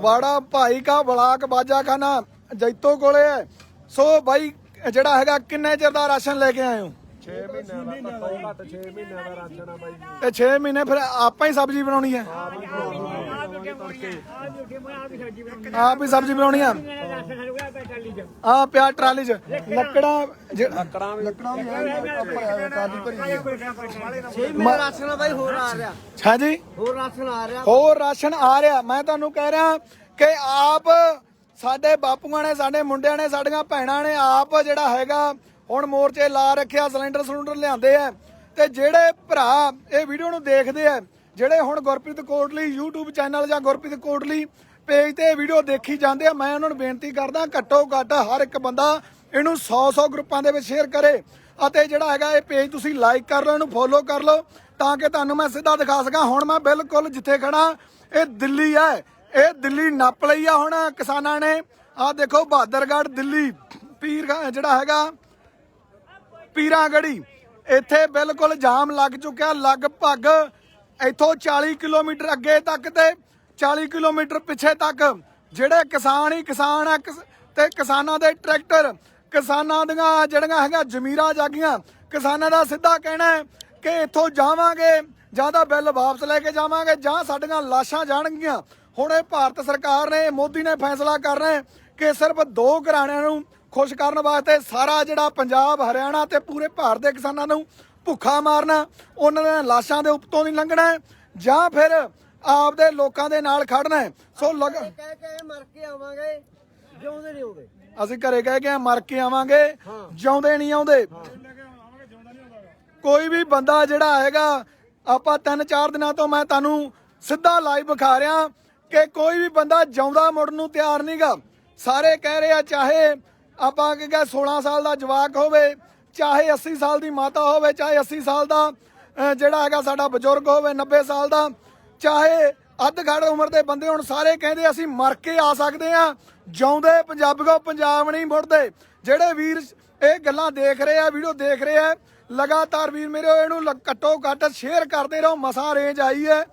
ਵਾੜਾ ਭਾਈ ਕਾ ਬਲਾਕ ਬਾਜਾਖਾਨਾ ਜੈਤੋ ਕੋਲੇ ਹੈ। ਸੋ ਬਾਈ ਜਿਹੜਾ ਹੈਗਾ ਕਿੰਨੇ ਚਿਰ ਦਾ ਰਾਸ਼ਨ ਲੈ ਕੇ ਆਏ ਹੋ? 6 ਮਹੀਨੇ ਦਾ ਘੱਟ 6 ਮਹੀਨੇ ਦਾ ਰਾਸ਼ਨ ਆ ਬਾਈ ਤੇ 6 ਮਹੀਨੇ ਫਿਰ ਆਪਾਂ ਹੀ ਸਬਜ਼ੀ ਬਣਾਉਣੀ ਹੈ। ਆਪ ਹੀ ਸਬਜ਼ੀ ਬਣਾਉਣੀ ਆ। ਆ। ਪਿਆ ਟਰਾਲੀ 'ਚ। ਲੱਕੜਾਂ। ਜ- ਲੱਕੜਾਂ ਵੀ ਹੈ ਆਪਾਂ ਕਾਦੀ ਭਰੀ ਹੋਈ ਹੈ। 6 ਮਹੀਨੇ ਰਾਸ਼ਨ ਬਾਈ ਹੋਰ ਆ ਰਿਹਾ। ਹਾਂਜੀ? ਹੋਰ ਰਾਸ਼ਨ ਆ ਰਿਹਾ। ਹੋਰ ਰਾਸ਼ਨ ਆ ਰਿਹਾ। ਮੈਂ ਤੁਹਾਨੂੰ ਕਹਿ ਰਿਹਾ ਕਿ ਆਪ ਸਾਡੇ ਬਾਪੂਆਂ ਨੇ ਸਾਡੇ ਮੁੰਡਿਆਂ ਨੇ ਸਾਡੀਆਂ ਭੈਣਾਂ ਨੇ ਆਪ ਜਿਹੜਾ ਹੈਗਾ ਹੁਣ ਮੋਰਚੇ ਲਾ ਰੱਖਿਆ ਸਿਲੰਡਰ ਸਿਲੰਡਰ ਲਿਆਂਦੇ ਆ। ਤੇ ਜਿਹੜੇ ਭਰਾ ਇਹ ਵੀਡੀਓ ਨੂੰ ਦੇਖਦੇ ਆ ਜਿਹੜੇ ਹੁਣ ਗੁਰਪ੍ਰੀਤ ਕੋਟਲੀ YouTube ਚੈਨਲ ਜਾਂ ਗੁਰਪ੍ਰੀਤ ਕੋਟਲੀ ਪੇਜ ਤੇ ਵੀਡੀਓ ਦੇਖੀ ਜਾਂਦੇ ਆ, ਮੈਂ ਉਹਨਾਂ ਨੂੰ ਬੇਨਤੀ ਕਰਦਾ, ਘੱਟੋ ਘੱਟ ਹਰ ਇੱਕ ਬੰਦਾ ਇਹਨੂੰ 100-100 ਗਰੁੱਪਾਂ ਦੇ ਵਿੱਚ ਸ਼ੇਅਰ ਕਰੇ ਅਤੇ ਜਿਹੜਾ ਹੈਗਾ ਇਹ ਪੇਜ ਤੁਸੀਂ ਲਾਈਕ ਕਰ ਲਓ, ਇਹਨੂੰ ਫੋਲੋ ਕਰ ਲਓ ਤਾਂ ਕਿ ਤੁਹਾਨੂੰ ਮੈਂ ਸਿੱਧਾ ਦਿਖਾ ਸਕਾਂ। ਹੁਣ ਮੈਂ ਬਿਲਕੁਲ ਜਿੱਥੇ ਖੜਾ ਇਹ ਦਿੱਲੀ ਹੈ, ਇਹ ਦਿੱਲੀ ਨੱਪ ਲਈ ਆ ਹੁਣ ਕਿਸਾਨਾਂ ਨੇ। ਆਹ ਦੇਖੋ ਬਹਾਦਰਗੜ੍ਹ ਦਿੱਲੀ, ਪੀਰ ਜਿਹੜਾ ਹੈਗਾ, ਪੀਰਾਂਗੜੀ, ਇੱਥੇ ਬਿਲਕੁਲ ਜਾਮ ਲੱਗ ਚੁੱਕਿਆ, ਲਗਭਗ ਇੱਥੋਂ 40 ਕਿਲੋਮੀਟਰ ਅੱਗੇ ਤੱਕ ਤੇ 40 ਕਿਲੋਮੀਟਰ ਪਿੱਛੇ ਤੱਕ ਜਿਹੜੇ ਕਿਸਾਨ ਹੀ ਕਿਸਾਨ ਆ, ਕਿਸ- ਤੇ ਕਿਸਾਨਾਂ ਦੇ ਟਰੈਕਟਰ, ਕਿਸਾਨਾਂ ਦੀਆਂ ਜਿਹੜੀਆਂ ਹੈਗਾ ਜ਼ਮੀਰਾਂ ਜਾਗੀਆਂ, ਕਿਸਾਨਾਂ ਦਾ ਸਿੱਧਾ ਕਹਿਣਾ ਹੈ ਕਿ ਇੱਥੋਂ ਜਾਵਾਂਗੇ, ਜਾਂ ਤਾਂ ਬਿੱਲ ਵਾਪਸ ਲੈ ਕੇ ਜਾਵਾਂਗੇ, ਜਾਂ ਸਾਡੀਆਂ ਲਾਸ਼ਾਂ ਜਾਣਗੀਆਂ। ਹੁਣ ਇਹ ਭਾਰਤ ਸਰਕਾਰ ਨੇ, ਮੋਦੀ ਨੇ ਫੈਸਲਾ ਕਰਨਾ ਹੈ ਕਿ ਸਿਰਫ ਦੋ ਘਰਾਣਿਆਂ ਨੂੰ ਖੁਸ਼ ਕਰਨ ਵਾਸਤੇ ਸਾਰਾ ਜਿਹੜਾ ਪੰਜਾਬ, ਹਰਿਆਣਾ ਤੇ ਪੂਰੇ ਭਾਰਤ ਦੇ ਕਿਸਾਨਾਂ ਨੂੰ ਭੁੱਖਾ ਮਾਰਨਾ ਉਹਨਾਂ ਦੀਆਂ ਲਾਸ਼ਾਂ ਦੇ ਉੱਤੋਂ ਨਹੀਂ ਲੰਘਣਾ ਜਾਂ ਫਿਰ ਆਪਦੇ ਲੋਕਾਂ ਦੇ ਨਾਲ ਖੜਨਾ। ਸੋ ਲਗ ਕਹਿ ਕੇ ਮਰ ਕੇ ਆਵਾਂਗੇ ਜਿਉਂਦੇ ਨਹੀਂ ਆਉਂਦੇ। ਅਸੀਂ ਘਰੇ ਕਹਿ ਕੇ ਮਰ ਕੇ ਆਵਾਂਗੇ ਜਿਉਂਦੇ ਨਹੀਂ ਆਉਂਦੇ। ਕੋਈ ਵੀ ਬੰਦਾ ਜਿਹੜਾ ਹੈਗਾ ਆਪਾਂ ਤਿੰਨ ਚਾਰ ਦਿਨਾਂ ਤੋਂ ਮੈਂ ਤੁਹਾਨੂੰ ਸਿੱਧਾ ਲਾਈਵ ਵਿਖਾ ਰਿਹਾ ਕਿ ਕੋਈ ਵੀ ਬੰਦਾ ਜਿਉਂਦਾ ਮੁੜਨ ਨੂੰ ਤਿਆਰ ਨਹੀਂਗਾ ਸਾਰੇ ਕਹਿ ਰਹੇ ਆ ਚਾਹੇ ਆਪਾਂ ਕਿ 16 ਸਾਲ ਦਾ ਜਵਾਕ ਹੋਵੇ ਚਾਹੇ 80 ਸਾਲ ਦੀ ਮਾਤਾ ਹੋਵੇ, ਚਾਹੇ 80 ਸਾਲ ਦਾ ਜਿਹੜਾ ਹੈਗਾ ਸਾਡਾ ਬਜ਼ੁਰਗ ਹੋਵੇ 90 ਸਾਲ ਦਾ, ਚਾਹੇ ਅੱਧ ਘੜ ਉਮਰ ਦੇ ਬੰਦੇ ਹੁਣ, ਸਾਰੇ ਕਹਿੰਦੇ ਅਸੀਂ ਮਰ ਕੇ ਆ ਸਕਦੇ ਆ ਜਿਉਂਦੇ ਪੰਜਾਬੀਓ ਪੰਜਾਬ ਨਹੀਂ ਮੁੜਦੇ। ਜਿਹੜੇ ਵੀਰ ਇਹ ਗੱਲਾਂ ਦੇਖ ਰਹੇ ਆ, ਵੀਡੀਓ ਦੇਖ ਰਹੇ ਆ, ਲਗਾਤਾਰ ਵੀਰ ਮੇਰੇ, ਇਹਨੂੰ ਲ- ਘੱਟੋ ਘੱਟ ਸ਼ੇਅਰ ਕਰਦੇ ਰਹੋ, ਮਸਾ ਰੇਂਜ ਆਈ ਹੈ।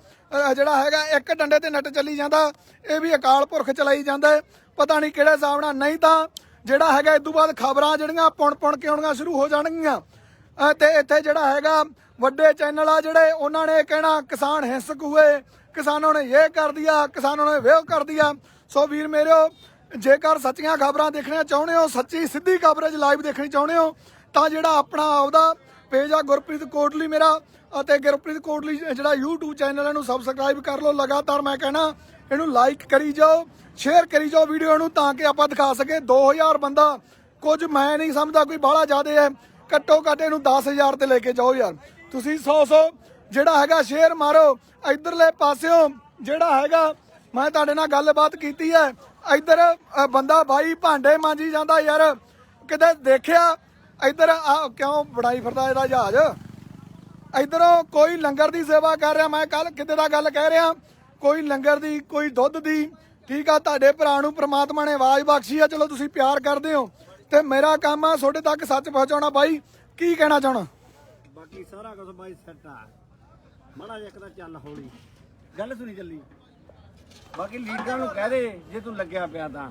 ਜਿਹੜਾ ਹੈਗਾ, ਇੱਕ ਡੰਡੇ ਤੇ ਨੱਟ ਚੱਲੀ ਜਾਂਦਾ, ਇਹ ਵੀ ਅਕਾਲ ਪੁਰਖ ਚਲਾਈ ਜਾਂਦਾ ਪਤਾ ਨਹੀਂ ਕਿਹੜੇ ਹਿਸਾਬ ਨਾਲ, ਨਹੀਂ ਤਾਂ ਜਿਹੜਾ ਹੈਗਾ ਇਸ ਤੋਂ ਬਾਅਦ ਖਬਰਾਂ ਜਿਹੜੀਆਂ ਪੁਣ ਪੁਣ ਕੇ ਆਉਣੀਆਂ ਸ਼ੁਰੂ ਹੋ ਜਾਣਗੀਆਂ। ਅਹ ਤੇ ਇੱਥੇ ਜਿਹੜਾ ਹੈਗਾ, ਵੱਡੇ ਚੈਨਲ ਆ ਜਿਹੜੇ, ਉਹਨਾਂ ਨੇ ਕਹਿਣਾ, ਕਿਸਾਨ ਹਿੰਸਕ ਹੋਏ, ਕਿਸਾਨਾਂ ਨੇ ਇਹ ਕਰ ਦਿਆ, ਕਿਸਾਨਾਂ ਨੇ ਉਹ ਕਰ ਦਿਆ। ਸੋ ਵੀਰ ਮੇਰਿਓ, ਜੇਕਰ ਸੱਚੀਆਂ ਖਬਰਾਂ ਦੇਖਣੀਆਂ ਚਾਹੁੰਦੇ ਹੋ, ਸੱਚੀ ਸਿੱਧੀ ਕਵਰੇਜ ਲਾਈਵ ਦੇਖਣੀ ਚਾਹੁੰਦੇ ਹੋ, ਤਾਂ ਜਿਹੜਾ ਆਪਣਾ ਆਪਦਾ ਪੇਜ ਆ ਗੁਰਪ੍ਰੀਤ ਕੋਟਲੀ ਮੇਰਾ, ਅਤੇ ਗੁਰਪ੍ਰੀਤ ਕੋਟਲੀ ਜਿਹੜਾ YouTube ਚੈਨਲ ਇਹਨੂੰ ਸਬਸਕ੍ਰਾਈਬ ਕਰ ਲਓ। ਲਗਾਤਾਰ ਮੈਂ ਕਹਿਣਾ ਇਹਨੂੰ ਲਾਈਕ ਕਰੀ ਜਾਓ ਸ਼ੇਅਰ ਕਰੀ ਜਾਓ ਵੀਡੀਓ ਨੂੰ ਤਾਂ ਕਿ ਆਪਾਂ ਦਿਖਾ ਸਕੇ 2000 ਬੰਦਾ, ਕੁਝ ਮੈਂ ਨਹੀਂ ਸਮਝਦਾ, ਕੋਈ ਬਾਹਲਾ ਜ਼ਿਆਦਾ ਹੈ। ਘੱਟੋ ਘੱਟ ਇਹਨੂੰ 10000 ਤੇ ਲੈ ਕੇ ਜਾਓ ਯਾਰ। ਤੁਸੀਂ 100 100 ਜਿਹੜਾ ਹੈਗਾ ਸ਼ੇਅਰ ਮਾਰੋ, ਇਧਰਲੇ ਪਾਸਿਓਂ ਜਿਹੜਾ ਹੈਗਾ, ਮੈਂ ਤੁਹਾਡੇ ਨਾਲ ਗੱਲਬਾਤ ਕੀਤੀ ਹੈ। ਇੱਧਰ ਬੰਦਾ ਬਾਈ ਭਾਂਡੇ ਮਾਂਜੀ ਜਾਂਦਾ ਯਾਰ। ਕਿਤੇ ਦੇਖਿਆ? ਇੱਧਰ, ਆ, ਕਿਉਂ ਬਣਾਈ ਫਿਰਦਾ ਇਹਦਾ ਜਹਾਜ਼? ਇਧਰੋਂ ਕੋਈ ਲੰਗਰ ਦੀ ਸੇਵਾ ਕਰ ਰਿਹਾ, ਮੈਂ ਕੱਲ ਕਿਤੇ ਦਾ ਗੱਲ ਕਹਿ ਰਿਹਾ। ਕੋਈ ਲੰਗਰ ਦੀ ਕੋਈ ਦੁੱਧ ਦੀ। ਠੀਕ ਆ ਤੁਹਾਡੇ ਭਰਾ ਨੂੰ ਪ੍ਰਮਾਤਮਾ ਨੇ ਆਵਾਜ਼ ਬਖਸ਼ੀ ਆ। ਚਲੋ ਤੁਸੀਂ ਪਿਆਰ ਕਰਦੇ ਹੋ। ਤੇ ਮੇਰਾ ਕੰਮ ਆ ਤੁਹਾਡੇ ਤੱਕ ਸੱਚ ਪਹੁੰਚਾਉਣਾ। ਬਾਈ ਕੀ ਕਹਿਣਾ ਚਾਹਣਾ? ਬਾਕੀ ਸਾਰਾ ਕੁਝ ਬਾਈ ਸੈੱਟ ਆ। ਮਾੜਾ ਜਿਹਾ ਤਾਂ ਚੱਲ ਹੌਲੀ। ਗੱਲ ਸੁਣੀ ਚੱਲੀ। ਬਾਕੀ ਲੀਡਰਾਂ ਨੂੰ ਕਹਿ ਦੇ ਜੇ ਤੂੰ ਲੱਗਿਆ ਪਿਆ ਤਾਂ।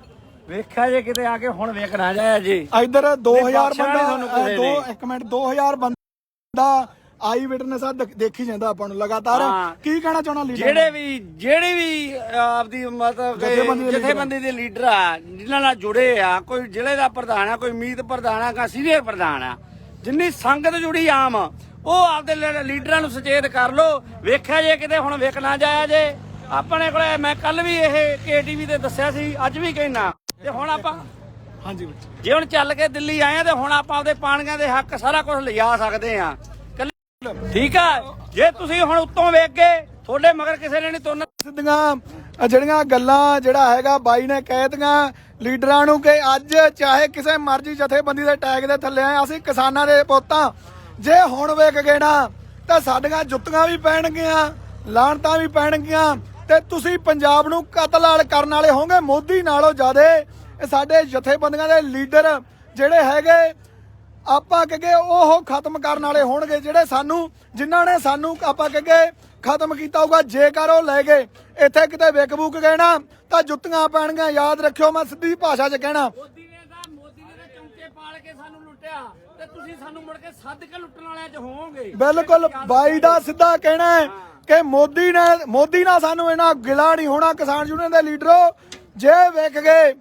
ਵੇਖਿਆ ਜੇ ਕਿਤੇ ਆ ਕੇ ਹੁਣ ਵੇਖ ਨਾ ਜਾਇਆ ਜੇ। ਇਧਰ 2000 ਬਖਸ਼ਣਾ ਨੀ ਬੰਦਾ ਦੋ। ਇੱਕ ਮਿੰਟ 2000 ਬੰਦਾ ਆਈ ਵਿਟਨੈਸ ਆ ਦੇਖ- ਦੇਖੀ ਜਾਂਦਾ ਆਪਾਂ ਨੂੰ ਲਗਾਤਾਰ। ਹਾਂ। ਕੀ ਕਹਿਣਾ ਚਾਹਣਾ ਲੀਡਰ ਜਿਹੜੇ ਵੀ ਜਿਹੜੇ ਵੀ ਅਹ, ਆਪਦੀ ਮਤਲਬ ਜਥੇਬੰਦੀ ਦੇ। ਜਥੇਬੰਦੀ ਦੇ ਲੀਡਰ ਆ ਜਿਨ੍ਹਾਂ ਨਾਲ ਜੁੜੇ ਆ ਕੋਈ ਜ਼ਿਲ੍ਹੇ ਦਾ ਪ੍ਰਧਾਨ ਆ ਕੋਈ ਮੀਤ ਪ੍ਰਧਾਨ ਆ ਕਾ ਸੀਨੀਅਰ ਪ੍ਰਧਾਨ ਆ ਜਿੰਨੀ ਸੰਗਤ ਜੁੜੀ ਆਮ ਉਹ ਆਪਦੇ ਲੀ- ਲੀਡਰਾਂ ਨੂੰ ਸੁਚੇਤ ਕਰ ਲੋ ਵੇਖਿਆ ਜੇ ਕਿਤੇ ਹੁਣ ਵੇਖ ਨਾ ਜਾਇਆ ਜੇ। ਆਪਣੇ ਕੋਲੇ ਮੈਂ ਕੱਲ ਵੀ ਇਹ ਕੇਟੀਵੀ ਤੇ ਦੱਸਿਆ ਸੀ ਅੱਜ ਵੀ ਕਹਿਣਾ ਤੇ ਹੁਣ ਆਪਾਂ ਹਾਂਜੀ ਜੇ। ਹੁਣ ਚੱਲ ਕੇ ਦਿੱਲੀ ਆਏ ਆ ਤੇ ਹੁਣ ਆਪਾਂ ਆਪਦੇ ਪਾਣੀਆਂ ਦੇ ਹੱਕ ਸਾਰਾ ਕੁਝ ਲਿਜਾ ਸਕਦੇ ਆ। ਠੀਕ ਆ, ਜੇ ਤੁਸੀਂ ਹੁਣ ਉੱਤੋਂ ਵੇਖ ਗਏ ਤੁਹਾਡੇ ਮਗਰ ਕਿਸੇ ਨੇ ਨਹੀਂ ਤੁਰਨਾ। ਸਿੱਧੀਆਂ ਜਿਹੜੀਆਂ ਗੱਲਾਂ ਜਿਹੜਾ ਹੈਗਾ ਬਾਈ ਨੇ ਕਹਿਤੀਆਂ ਲੀਡਰਾਂ ਨੂੰ ਕਿ ਅੱਜ ਚਾਹੇ ਕਿਸੇ ਮਰਜ਼ੀ ਜਥੇਬੰਦੀ ਦੇ ਟੈਗ ਦੇ ਥੱਲੇ ਆਏ, ਅਸੀਂ ਕਿਸਾਨਾਂ ਦੇ ਪੁੱਤਾਂ। ਜੇ ਹੁਣ ਵੇਖ ਗਏ ਨਾ, ਤਾਂ ਸਾਡੀਆਂ ਜੁੱਤੀਆਂ ਵੀ ਪੈਣਗੀਆਂ ਲਾਣਤਾਂ ਵੀ ਪੈਣਗੀਆਂ, ਤੇ ਤੁਸੀਂ ਪੰਜਾਬ ਨੂੰ ਕਤਲਾਲ ਕਰਨ ਵਾਲੇ ਹੋਵੋਗੇ, ਮੋਦੀ ਨਾਲੋਂ ਜ਼ਿਆਦੇ ਸਾਡੇ ਜਥੇਬੰਦੀਆਂ ਦੇ ਲੀਡਰ ਜਿਹੜੇ ਹੈਗੇ ਆਪਾਂ ਕਹਗੇ ਉਹ ਖਤਮ ਕਰਨ ਵਾਲੇ ਹੋਣਗੇ ਜਿਹੜੇ ਸਾਨੂੰ ਜਿਨ੍ਹਾਂ ਨੇ ਸਾਨੂੰ ਆਪਾਂ ਕਹਗੇ ਖਤਮ ਕੀਤਾ ਹੋਊਗਾ। ਜੇਕਰ ਉਹ ਲੈ ਗਏ ਇੱਥੇ ਕਿਤੇ ਵਿਕ ਬੁੱਕ ਗਏ ਨਾ ਤਾਂ ਜੁੱਤੀਆਂ ਪੈਣਗੀਆਂ ਯਾਦ ਰੱਖਿਓ ਮੈਂ ਸਿੱਧੀ ਭਾਸ਼ਾ 'ਚ ਕਹਿਣਾ। ਮੋਦੀ ਨੇ ਤਾਂ ਮੋਦੀ ਨੇ ਤਾਂ ਚੌਂਕੇ ਪਾਲ ਕੇ ਸਾਨੂੰ ਲੁੱਟਿਆ ਤੇ ਤੁਸੀਂ ਸਾਨੂੰ ਮੁੜ ਕੇ ਸੱਦ ਕੇ ਲੁੱਟਣ ਵਾਲਿਆਂ 'ਚ ਹੋਵੋਗੇ। ਬਿਲਕੁਲ ਬਾਈ ਦਾ ਸਿੱਧਾ ਕਹਿਣਾ ਹੈ ਕਿ ਮੋਦੀ ਨੇ ਮੋਦੀ ਨਾਲ ਸਾਨੂੰ ਇਹਨਾਂ ਗਿਲਾ ਨਹੀਂ ਹੋਣਾ ਕਿਸਾਨ ਯੂਨੀਅਨ ਦੇ ਲੀਡਰੋ ਜੇ ਵਿਕ ਗਏ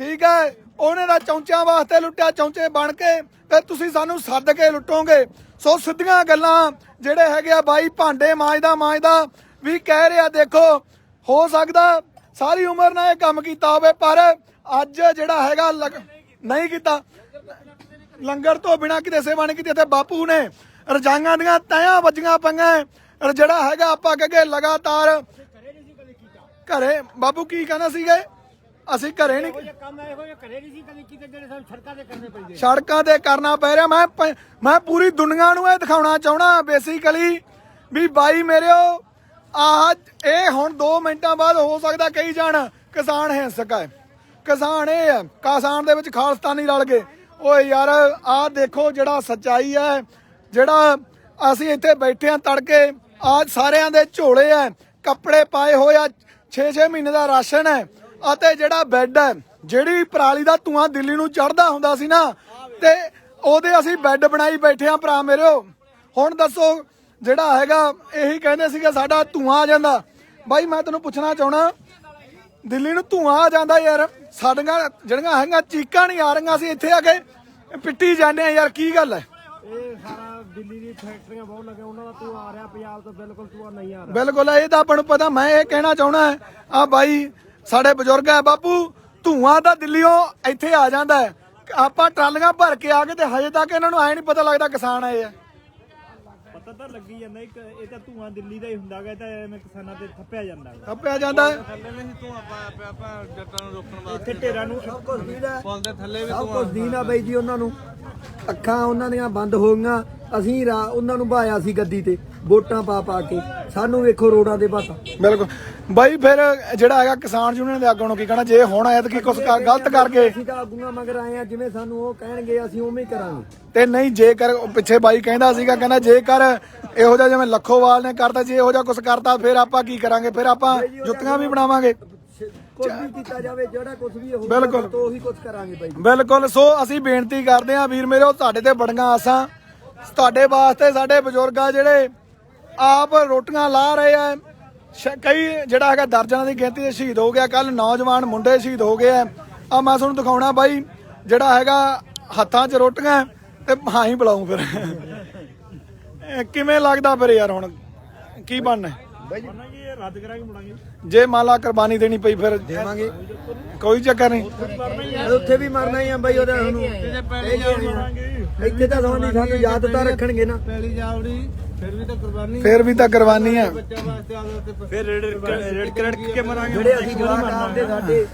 ਠੀਕ ਹੈ ਉਹਨੇ ਦਾ ਚੌਂਚਿਆਂ ਵਾਸਤੇ ਲੁੱਟਿਆ, ਚੌਂਚੇ ਬਣ ਕੇ ਤੇ ਤੁਸੀਂ ਸਾਨੂੰ ਸੱਦ ਕੇ ਲੁੱਟੋਗੇ। ਸੋ ਸਿੱਧੀਆਂ ਗੱਲਾਂ ਜਿਹੜੇ ਹੈਗੇ ਆ ਬਾਈ ਭਾਂਡੇ ਮਾਂਜਦਾ ਮਾਂਜਦਾ ਵੀ ਕਹਿ ਰਿਹਾ, ਦੇਖੋ, ਹੋ ਸਕਦਾ ਸਾਰੀ ਉਮਰ ਨਾਲ ਇਹ ਕੰਮ ਕੀਤਾ ਹੋਵੇ, ਪਰ ਅੱਜ ਜਿਹੜਾ ਹੈਗਾ ਲਗ- ਨਹੀਂ ਕੀਤਾ। ਲੰਗਰ ਤੋਂ ਬਿਨਾ ਕਿਤੇ ਸੇਵਾ ਨਹੀਂ ਕੀਤੀ ਤੇ ਬਾਪੂ ਨੇ ਰਜਾਈਆਂ ਦੀਆਂ ਤੈਆਂ ਵੱਜੀਆਂ ਪਈਆਂ। ਔਰ ਜਿਹੜਾ ਹੈਗਾ ਆਪਾਂ ਕਹਗੇ ਲਗਾਤਾਰ ਘਰੇ ਬਾਪੂ ਕੀ ਕਹਿੰਦਾ ਸੀਗੇ? ਅਸੀਂ ਘਰੇ ਨਹੀਂ ਕੰਮ ਇਹੋ ਜਿਹਾ ਕਰੇ ਨਹੀਂ ਸੀ ਕਦੇ ਕਿਤੇ ਜਿਹੜੇ ਸਾਨੂੰ ਸੜਕਾਂ ਤੇ ਕਰਨੇ ਪੈਂਦੇ ਸੜਕਾਂ ਤੇ ਕਰਨਾ ਪੈ ਰਿਹਾ। ਮੈਂ ਪ- ਮੈਂ ਪੂਰੀ ਦੁਨੀਆ ਨੂੰ ਇਹ ਦਿਖਾਉਣਾ ਚਾਹਣਾ ਬੇਸਿਕਲੀ ਵੀ ਬਾਈ ਮੇਰਿਓ ਆਹ ਇਹ ਹੁਣ 2 ਮਿੰਟਾਂ ਬਾਅਦ ਹੋ ਸਕਦਾ ਕਈ ਜਾਣ ਕਿਸਾਨ ਹਿੰਸਕ ਹੈ ਕਿਸਾਨ ਇਹ ਹੈ ਕਿਸਾਨ ਦੇ ਵਿੱਚ ਖਾਲਸਤਾਨੀ ਰਲ ਗਏ। ਓਏ ਯਾਰ ਆਹ ਦੇਖੋ ਜਿਹੜਾ ਸੱਚਾਈ ਹੈ ਜਿਹੜਾ ਅਸੀਂ ਇੱਥੇ ਬੈਠੇ ਆ ਤੜਕੇ ਆ ਸਾਰਿਆਂ ਦੇ ਝੋਲੇ ਆ ਕੱਪੜੇ ਪਾਏ ਹੋਏ ਆ 6-6 ਮਹੀਨੇ ਦਾ ਰਾਸ਼ਨ ਹੈ। ਅਤੇ ਜਿਹੜਾ ਬੈੱਡ ਹੈ ਜਿਹੜੀ ਪਰਾਲੀ ਦਾ ਧੂਆਂ ਦਿੱਲੀ ਨੂੰ ਚੜਦਾ ਹੁੰਦਾ ਸੀ ਨਾ ਤੇ ਉਹਦੇ ਅਸੀਂ ਬੈੱਡ ਬਣਾਈ ਬੈਠੇ ਆ ਭਰਾ ਮੇਰਿਓ। ਹੁਣ ਦੱਸੋ ਜਿਹੜਾ ਹੈਗਾ ਇਹੀ ਕਹਿੰਦੇ ਸੀਗੇ ਸਾਡਾ ਧੂਆਂ ਆ ਜਾਂਦਾ। ਬਾਈ ਮੈਂ ਤੈਨੂੰ ਪੁੱਛਣਾ ਚਾਹਣਾ ਦਿੱਲੀ ਨੂੰ ਧੂਆਂ ਆ ਜਾਂਦਾ ਯਾਰ ਸਾਡੀਆਂ ਜਿਹੜੀਆਂ ਹੈਗੀਆਂ ਚੀਕਾਂ ਨਹੀਂ ਆ ਰਹੀਆਂ ਅਸੀਂ ਇੱਥੇ ਆ ਕੇ ਪਿੱਟੀ ਜਾਂਦੇ ਆ ਯਾਰ ਕੀ ਗੱਲ ਹੈ? ਇਹ ਸਾਰਾ ਦਿੱਲੀ ਦੀ ਫੈਕਟਰੀਆਂ ਬਹੁਤ ਲੱਗੇ ਉਹਨਾਂ ਦਾ ਤੂੰ ਆ ਰਿਹਾ ਪੰਜਾਬ ਤੋਂ ਬਿਲਕੁਲ ਤੂੰ ਨਹੀਂ ਆ ਬਿਲਕੁਲ ਇਹ ਤਾਂ ਆਪਾਂ ਨੂੰ ਪਤਾ ਮੈਂ ਇਹ ਕਹਿਣਾ ਚਾਹਣਾ ਆ ਬਾਈ ਸਾਡੇ ਬਜ਼ੁਰਗ ਹੈ ਬਾਪੂ ਧੂਆਂ ਤਾਂ ਦਿੱਲੀੋਂ ਇੱਥੇ ਆ ਜਾਂਦਾ ਹੈ। ਆਪਾਂ ਟਰਾਲੀਆਂ ਭਰ ਕੇ ਆ ਗਏ ਤੇ ਹਜੇ ਤੱਕ ਇਹਨਾਂ ਨੂੰ ਐ ਨਹੀਂ ਪਤਾ ਲੱਗਦਾ ਕਿਸਾਨ ਆਏ ਆ। ਪਤਾ ਤਾਂ ਲੱਗੀ ਜਾਂਦਾ ਇੱਕ ਇਹ ਤਾਂ ਧੂਆਂ ਦਿੱਲੀ ਦਾ ਹੀ ਹੁੰਦਾ ਗਾ ਇਹ ਤਾਂ ਐਵੇਂ ਕਿਸਾਨਾਂ ਤੇ ਥੱਪਿਆ ਜਾਂਦਾ ਗਾ। ਥੱਪਿਆ ਜਾਂਦਾ ਹੈ। ਇੱਥੇ ਢੇਰਾਂ ਨੂੰ ਸਭ ਕੁਝ ਦੀਨਾ ਸਭ ਕੁਝ ਦੀਨਾ ਬਾਈ ਜੀ ਉਹਨਾਂ ਨੂੰ। ਅੱਖਾਂ ਉਹਨਾਂ ਦੀਆਂ ਬੰਦ ਹੋ ਗਈਆਂ। ਅਸੀਂ ਰਾ- ਉਹਨਾਂ ਨੂੰ ਭਾਇਆ ਸੀ ਗੱਦੀ ਤੇ। ਵੋਟਾਂ ਪਾ ਪਾ ਕੇ ਸਾਨੂੰ ਵੇਖੋ ਰੋਡਾਂ ਦੇ ਬਾਤਾਂ। ਬਿਲਕੁਲ। ਬਾਈ ਫਿਰ ਜਿਹੜਾ ਹੈਗਾ ਕਿਸਾਨ ਯੂਨੀਅਨ ਦੇ ਆਗੂ ਨੂੰ ਕੀ ਕਹਿਣਾ ਜੇ ਹੁਣ ਐਤਕੀ ਕੁਝ ਕਰ- ਗਲਤ ਕਰ ਗਏ? ਅਸੀਂ ਤਾਂ ਆਗੂਆਂ ਮਗਰ ਆਏ ਆ ਜਿਵੇਂ ਸਾਨੂੰ ਉਹ ਕਹਿਣਗੇ ਅਸੀਂ ਉਵੇਂ ਹੀ ਕਰਾਂਗੇ। ਤੇ ਨਹੀਂ ਜੇਕਰ ਉਹ ਪਿੱਛੇ ਬਾਈ ਕਹਿੰਦਾ ਸੀਗਾ ਕਹਿੰਦਾ ਜੇਕਰ ਇਹੋ ਜਿਹਾ ਜਿਵੇਂ ਲੱਖੋਵਾਲ ਨੇ ਕਰਤਾ ਜੇ ਇਹੋ ਜਿਹਾ ਕੁਝ ਕਰਤਾ ਫਿਰ ਆਪਾਂ ਕੀ ਕਰਾਂਗੇ? ਫਿਰ ਆਪਾਂ ਜੁੱਤੀਆਂ ਵੀ ਬਣਾਵਾਂਗੇ। ਕੁਝ ਵੀ ਕੀਤਾ ਜਾਵੇ ਜਿਹੜਾ ਕੁਝ ਵੀ ਹੋਊਗਾ ਬਿਲਕੁਲ। ਤਾਂ ਉਹੀ ਕੁਝ ਕਰਾਂਗੇ ਬਾਈ ਜੀ। ਬਿਲਕੁਲ। ਸੋ ਅਸੀਂ ਬੇਨਤੀ ਕਰਦੇ ਹਾਂ ਵੀਰ ਮੇਰੇ ਉਹ ਤੁਹਾਡੇ ਤੇ ਬੜੀਆਂ ਆਸਾਂ ਤੁਹਾਡੇ ਵਾਸਤੇ ਸਾਡੇ ਬਜ਼ੁਰਗ ਆ ਜਿਹੜੇ ਆਪ ਰੋਟੀਆਂ ਲਾ ਰਹੇ ਆ। ਕਈ ਜਿਹੜਾ ਹੈਗਾ ਦਰਜਨਾਂ ਦੀ ਗਿਣਤੀ ਦੇ ਸ਼ਹੀਦ ਹੋ ਗਿਆ। ਕੱਲ ਨੌਜਵਾਨ ਮੁੰਡੇ ਸ਼ਹੀਦ ਹੋ ਗਏ ਆ। ਆ ਮੈਂ ਤੁਹਾਨੂੰ ਦਿਖਾਉਣਾ ਬਾਈ ਜਿਹੜਾ ਹੈਗਾ ਹੱਥਾਂ 'ਚ ਰੋਟੀਆਂ ਤੇ ਹਾਂ ਹੀ ਬੁਲਾਉਂ ਫਿਰ। ਇਹ ਕਿਵੇਂ ਲੱਗਦਾ ਫਿਰ ਯਾਰ ਹੁਣ? ਕੀ ਬਣਨਾ? ਬਣਾਂਗੇ ਇਹ ਰੱਦ ਕਰਾਂਗੇ ਮੁੜਾਂਗੇ ਜੇ। ਮੰਨ ਲਾ ਕੁਰਬਾਨੀ ਦੇਣੀ ਪਈ ਫਿਰ ਦੇਵਾਂਗੇ। ਕੋਈ ਚੱਕਰ ਨਹੀਂ। ਉੱਥੇ ਵੀ ਮਰਨਾ ਹੀ ਆ। ਬਾਈ ਉਹਦਾ ਸਾਨੂੰ ਇੱਥੇ ਤਾਂ ਸਾਨੂੰ ਸਾਨੂੰ ਯਾਦ ਤਾਂ ਰੱਖਣਗੇ ਨਾ। ਪਹਿਲੀ ਜਾਵੜੀ ਫਿਰ ਵੀ ਤਾਂ ਕੁਰਬਾਨੀ ਫਿਰ ਵੀ ਤਾਂ ਕੁਰਬਾਨੀ ਹੈ ਬੱਚਾ ਵਾਸਤੇ ਆਦਤ ਤੇ ਫਿਰ ਰੇਡ ਰੇਡ ਕਰੜ ਕੇ ਮਰਾਂਗੇ ਜਿਹੜੇ ਅਸੀਂ ਜਵਾਨ ਆਪਦੇ ਸਾਡੇ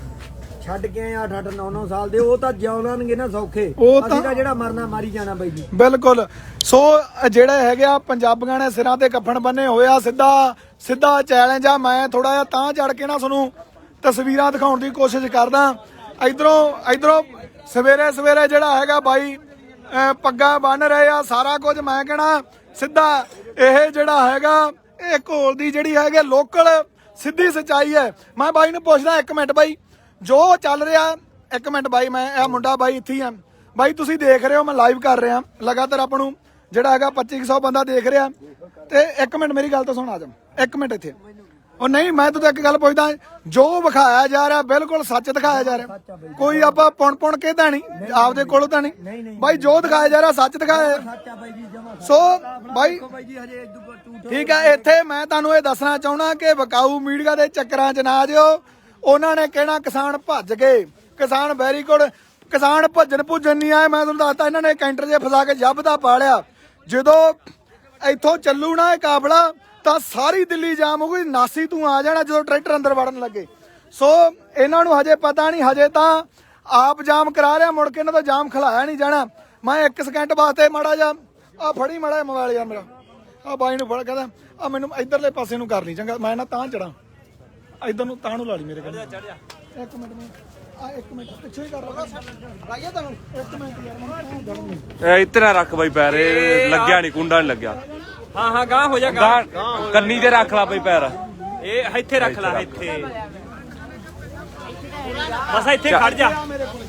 ਛੱਡ ਕੇ ਆਏ 8 8 9 9 ਸਾਲ ਦੇ ਉਹ ਤਾਂ ਜਿਉਣਾਂਗੇ ਨਾ ਸੌਖੇ। ਉਹ ਤਾਂ- ਅਸੀਂ ਤਾਂ ਜਿਹੜਾ ਮਰਨਾ ਮਾਰੀ ਜਾਣਾ ਬਾਈ ਜੀ। ਬਿਲਕੁਲ। ਸੋ ਜਿਹੜੇ ਹੈਗੇ ਆ ਪੰਜਾਬੀਆਂ ਨੇ ਸਿਰਾਂ ਤੇ ਕੱਫਣ ਬੰਨੇ ਹੋਇਆ ਸਿੱਧਾ ਸਿੱਧਾ ਚੈਲੰਜ ਆ। ਮੈਂ ਥੋੜਾ ਜਿਹਾ ਤਾਂ ਚੜ ਕੇ ਨਾ ਤੁਹਾਨੂੰ ਤਸਵੀਰਾਂ ਦਿਖਾਉਣ ਦੀ ਕੋਸ਼ਿਸ਼ ਕਰਦਾ। ਇਧਰੋਂ ਇਧਰੋਂ ਸਵੇਰੇ ਸਵੇਰੇ ਜਿਹੜਾ ਹੈਗਾ ਬਾਈ ਪੱਗਾਂ ਬੰਨ ਰਹੇ ਆ ਸਾਰਾ ਕੁਝ ਮੈਂ ਕਹਿਣਾ। ਸਿੱਧਾ ਇਹ ਜਿਹੜਾ ਹੈਗਾ, ਇਹ ਘੋਲ ਦੀ ਜਿਹੜੀ ਹੈਗੇ ਲੋਕਲ ਸਿੱਧੀ ਸਚਾਈ ਹੈ। ਮੈਂ ਬਾਈ ਨੂੰ ਪੁੱਛਦਾ, ਇੱਕ ਮਿੰਟ ਬਾਈ, ਜੋ ਚੱਲ ਰਿਹਾ, ਇੱਕ ਮਿੰਟ ਬਾਈ, ਮੈਂ ਇਹ ਮੁੰਡਾ ਬਾਈ ਇੱਥੇ ਹੀ ਆ। ਬਾਈ, ਤੁਸੀਂ ਦੇਖ ਰਹੇ ਹੋ, ਮੈਂ ਲਾਈਵ ਕਰ ਰਿਹਾ। ਲਗਾਤਾਰ ਆਪਾਂ ਨੂੰ ਜਿਹੜਾ ਹੈਗਾ 2500 ਬੰਦਾ ਦੇਖ ਰਿਹਾ। ਤੇ ਇੱਕ ਮਿੰਟ ਮੇਰੀ ਗੱਲ ਤਾਂ ਸੁਣ ਆ ਜਾ ਇੱਕ ਮਿੰਟ ਇੱਥੇ। ਉਹ ਨਹੀਂ ਮੈਂ ਤੁਹਾਨੂੰ ਇੱਕ ਗੱਲ ਪੁੱਛਦਾ ਜੋ ਵਿਖਾਇਆ ਜਾ ਰਿਹਾ ਬਿਲਕੁਲ ਸੱਚ ਦਿਖਾਇਆ ਜਾ ਰਿਹਾ। ਕੋਈ ਆਪਾਂ ਪੁਣ ਪੁਣ ਕੇ ਤਾਂ ਨਹੀਂ ਆਪਦੇ ਕੋਲੋਂ ਤਾਂ ਨਹੀਂ। ਬਾਈ ਜੋ ਦਿਖਾਇਆ ਜਾ ਰਿਹਾ ਸੱਚ ਦਿਖਾਇਆ ਸੋ ਬਾਈ ਠੀਕ ਹੈ ਇੱਥੇ ਮੈਂ ਤੁਹਾਨੂੰ ਇਹ ਦੱਸਣਾ ਚਾਹੁੰਦਾ ਕਿ ਵਿਕਾਊ ਮੀਡੀਆ ਦੇ ਚੱਕਰਾਂ 'ਚ ਨਾ ਜਿਓ ਉਹਨਾਂ ਨੇ ਕਹਿਣਾ ਕਿਸਾਨ ਭੱਜ ਗਏ। ਕਿਸਾਨ ਵੈਰੀ ਗੁੱਡ। ਕਿਸਾਨ ਭੱਜਣ ਭੁੱਜਣ ਨਹੀਂ ਆਏ ਮੈਂ ਤੁਹਾਨੂੰ ਦੱਸਤਾ ਇਹਨਾਂ ਨੇ ਕੈਂਟਰ 'ਚ ਫਸਾ ਕੇ ਜੱਬ ਦਾ ਪਾਲਿਆ ਜਦੋਂ ਇੱਥੋਂ ਚੱਲੂ ਨਾ ਇਹ ਕਾਬਲਾ ਤਾਂ ਸਾਰੀ ਦਿੱਲੀ ਜਾਮ ਹੋ ਗਈ ਨਾਸੀ ਤੂੰ ਆ ਜਾਣਾ ਜਦੋਂ ਟਰੈਕਟਰ ਅੰਦਰ ਵੜਨ ਲੱਗੇ। ਸੋ ਇਹਨਾਂ ਨੂੰ ਹਜੇ ਪਤਾ ਨਹੀਂ ਹਜੇ ਤਾਂ ਆਪ ਜਾਮ ਕਰਾ ਰਿਹਾ ਮੁੜ ਕੇ ਇਹਨਾਂ ਦਾ ਜਾਮ ਖਲਾਇਆ ਨਹੀਂ ਜਾਣਾ। ਮੈਂ 1 ਸਕਿੰਟ ਵਾਸਤੇ ਮਾੜਾ ਜਾ ਆ ਫੜੀ ਮਾੜਾ ਮੋਬਾਈਲ ਯਾਰ ਮੇਰਾ। ਆ ਬਾਈ ਨੂੰ ਫੜ ਕਹਿੰਦਾ ਆ ਮੈਨੂੰ ਇਧਰਲੇ ਪਾਸੇ ਨੂੰ ਕਰ ਲਈ ਚੰਗਾ ਮੈਂ ਨਾ ਤਾਂ ਚੜਾਂ। ਇਧਰ ਨੂੰ ਤਾਂ ਨੂੰ ਲਾ ਲਈ ਮੇਰੇ ਕੋਲ। ਜਾ। ਇੱਕ ਮਿੰਟ ਮੈਂ ਆ ਇੱਕ ਮਿੰਟ ਪਿੱਛੇ ਹੀ ਕਰ ਲਾ ਲਾਈਏ ਤੈਨੂੰ ਇੱਕ ਮਿੰਟ ਯਾਰ ਮੈਂ ਤਾਂ ਜੜਨ ਨਹੀਂ। ਇਹ ਇੱਥੇ ਨਾ ਰੱਖ ਬਾਈ ਪੈਰ ਇਹ ਲੱਗਿਆ ਨਹੀਂ ਕੁੰਡਾ ਨਹੀਂ ਲੱਗਿਆ। ਹਾਂ ਹਾਂ ਗਾਂ ਹੋ ਜਾ ਗਾਂ ਕੰਨੀ ਤੇ ਰੱਖ ਲਾ ਬਾਈ ਪੈਰ। ਇਹ ਇੱਥੇ ਰੱਖ ਲੈ ਇੱਥੇ ਬਸ ਇੱਥੇ ਖੜ ਜਾ। ਆ ਮੇਰੇ ਕੋਲ।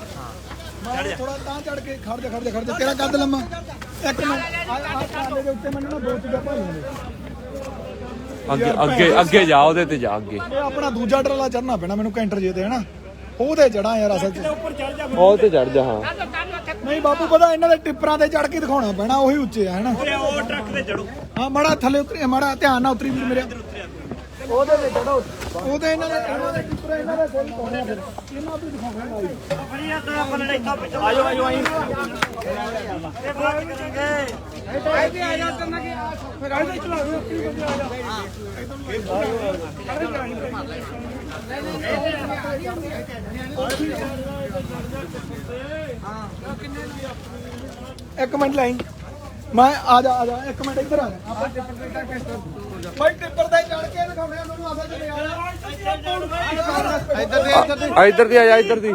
ਮੈਂ ਥੋੜਾ ਤਾਂ ਚੜ ਕੇ ਖੜ ਜਾ ਖੜ ਜਾ ਖੜ ਜਾ। ਤੇਰਾ ਕੱਦ ਲੰਮਾ। ਇੱਕ ਮਿੰਟ। ਆ ਆ ਕਾਲੇ ਦੇ ਉੱਤੇ ਮੈਨੂੰ ਨਾ ਦੋ ਚੀਜ਼ਾਂ ਭਾਈਆਂ ਅੱਗੇ ਅੱਗੇ ਅੱਗੇ ਜਾ ਉਹਦੇ ਤੇ ਜਾ ਅੱਗੇ। ਇਹ ਆਪਣਾ ਦੂਜਾ ਟਰਾਲਾ ਚੜਨਾ ਪੈਣਾ ਮੈਨੂੰ ਕੈਂਟਰ ਜੇ ਤੇ ਹਨਾ? ਉਹਦੇ ਚੜਾਂ ਯਾਰ ਅਸਲ 'ਚ। ਉੱਪਰ ਚੜ ਜਾ ਉਹ ਤੇ ਚੜ ਜਾ ਹਾਂ। ਨਹੀਂ ਬਾਪੂ ਪਤਾ ਇਹਨਾਂ ਦੇ ਟਿੱਪਰਾਂ ਤੇ ਚੜ ਕੇ ਦਿਖਾਉਣਾ ਪੈਣਾ ਉਹੀ ਉੱਚੇ ਆ ਹਨਾ। ਉਹ ਟਰੱਕ ਤੇ ਚੜੋ ਹਾਂ ਮੜਾ ਥੱਲੇ ਉਤਰੀ ਮੜਾ ਧਿਆਨ ਨਾਲ ਉਤਰੀ ਵੀਰ ਮੇਰੇ। ਉਹਦੇ ਤੇ ਚੜੋ ਉਹਦੇ ਇਹਨਾਂ ਦੇ ਇਹਨਾਂ ਦੇ ਟਿੱਪਰ ਇਹਨਾਂ ਦੇ ਸਹੀ ਪਾਉਣੇ ਆ ਫਿਰ। ਇਹਨਾਂ ਤੋਂ ਦਿਖਾਉਣਾ ਨਾਲ ਆਜੋ ਆਜੋ ਆਈ। ਇੱਕ ਮਿੰਟ ਲਾਈ। ਮੈਂ ਆ ਜਾ ਆ ਜਾ ਇੱਕ ਮਿੰਟ ਇੱਧਰ ਆ ਜਾ। ਆਪਾਂ ਟਿੱਪਰ ਤੇ ਟੈਸਟ ਬਾਈ ਟਿੱਪਰ ਤੇ ਚੜ ਕੇ ਦਿਖਾਉਣੇ ਆ ਤੁਹਾਨੂੰ ਅਸਲ 'ਚ ਇੱਧਰ ਦੇ ਇੱਧਰ ਦੇ। ਆ ਇੱਧਰ ਦੀ ਆ ਜਾ ਇੱਧਰ ਦੀ।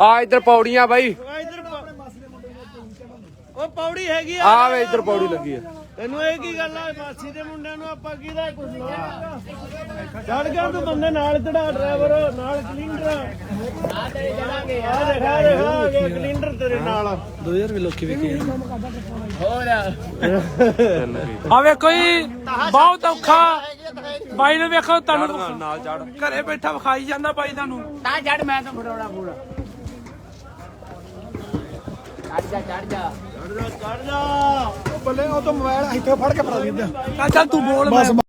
ਆ ਇੱਧਰ ਪੌੜੀਆਂ ਬਾਈ। ਉਹ ਪੌੜੀ ਹੈਗੀ ਆ ਵੇ ਇੱਧਰ ਪੌੜੀ ਲੱਗੀ ਆ। ਤੈਨੂੰ ਇਹ ਕੀ ਗੱਲ ਆ? ਮਾਸੀ ਦੇ ਮੁੰਡਿਆਂ ਨੂੰ ਆਪਾਂ ਕਿਹਦਾ ਕੁਝ ਚੜ ਗਿਆ ਤੂੰ ਬੰਦੇ ਨਾਲ ਚੜਾ ਡਰਾਈਵਰ ਨਾਲ ਕਲੀਨਰ ਆ ਤੇਰੇ ਚੜਾਂਗੇ ਆ ਦੇਖ ਆ ਦੇਖ ਆ ਗਿਆ ਕਲੀਨਰ ਤੇਰੇ ਨਾਲ। ਆ ਵੇਖੋ ਜੀ ਬਹੁਤ ਔਖਾ। ਬਾਈ ਨੂੰ ਵੇਖੋ ਤੁਹਾਨੂੰ ਨਾਲ ਚੜ ਘਰੇ ਬੈਠਾ ਵਿਖਾਈ ਜਾਂਦਾ ਬਾਈ ਤੁਹਾਨੂੰ। ਤਾਂ ਚੜ ਮੈਂ ਤਾਂ ਫੜਾਉਣਾ ਪੂਰਾ। ਚੜ ਜਾ ਚੜ ਜਾ। ਬੱਲੇ ਉਹ ਤੋਂ ਮੋਬਾਈਲ ਇੱਥੇ ਫੜ ਕੇ ਫੜਾ ਦੇ ਇੱਧਰ ਚੱਲ ਚੱਲ ਤੂੰ ਬੋਲ ਬਸ।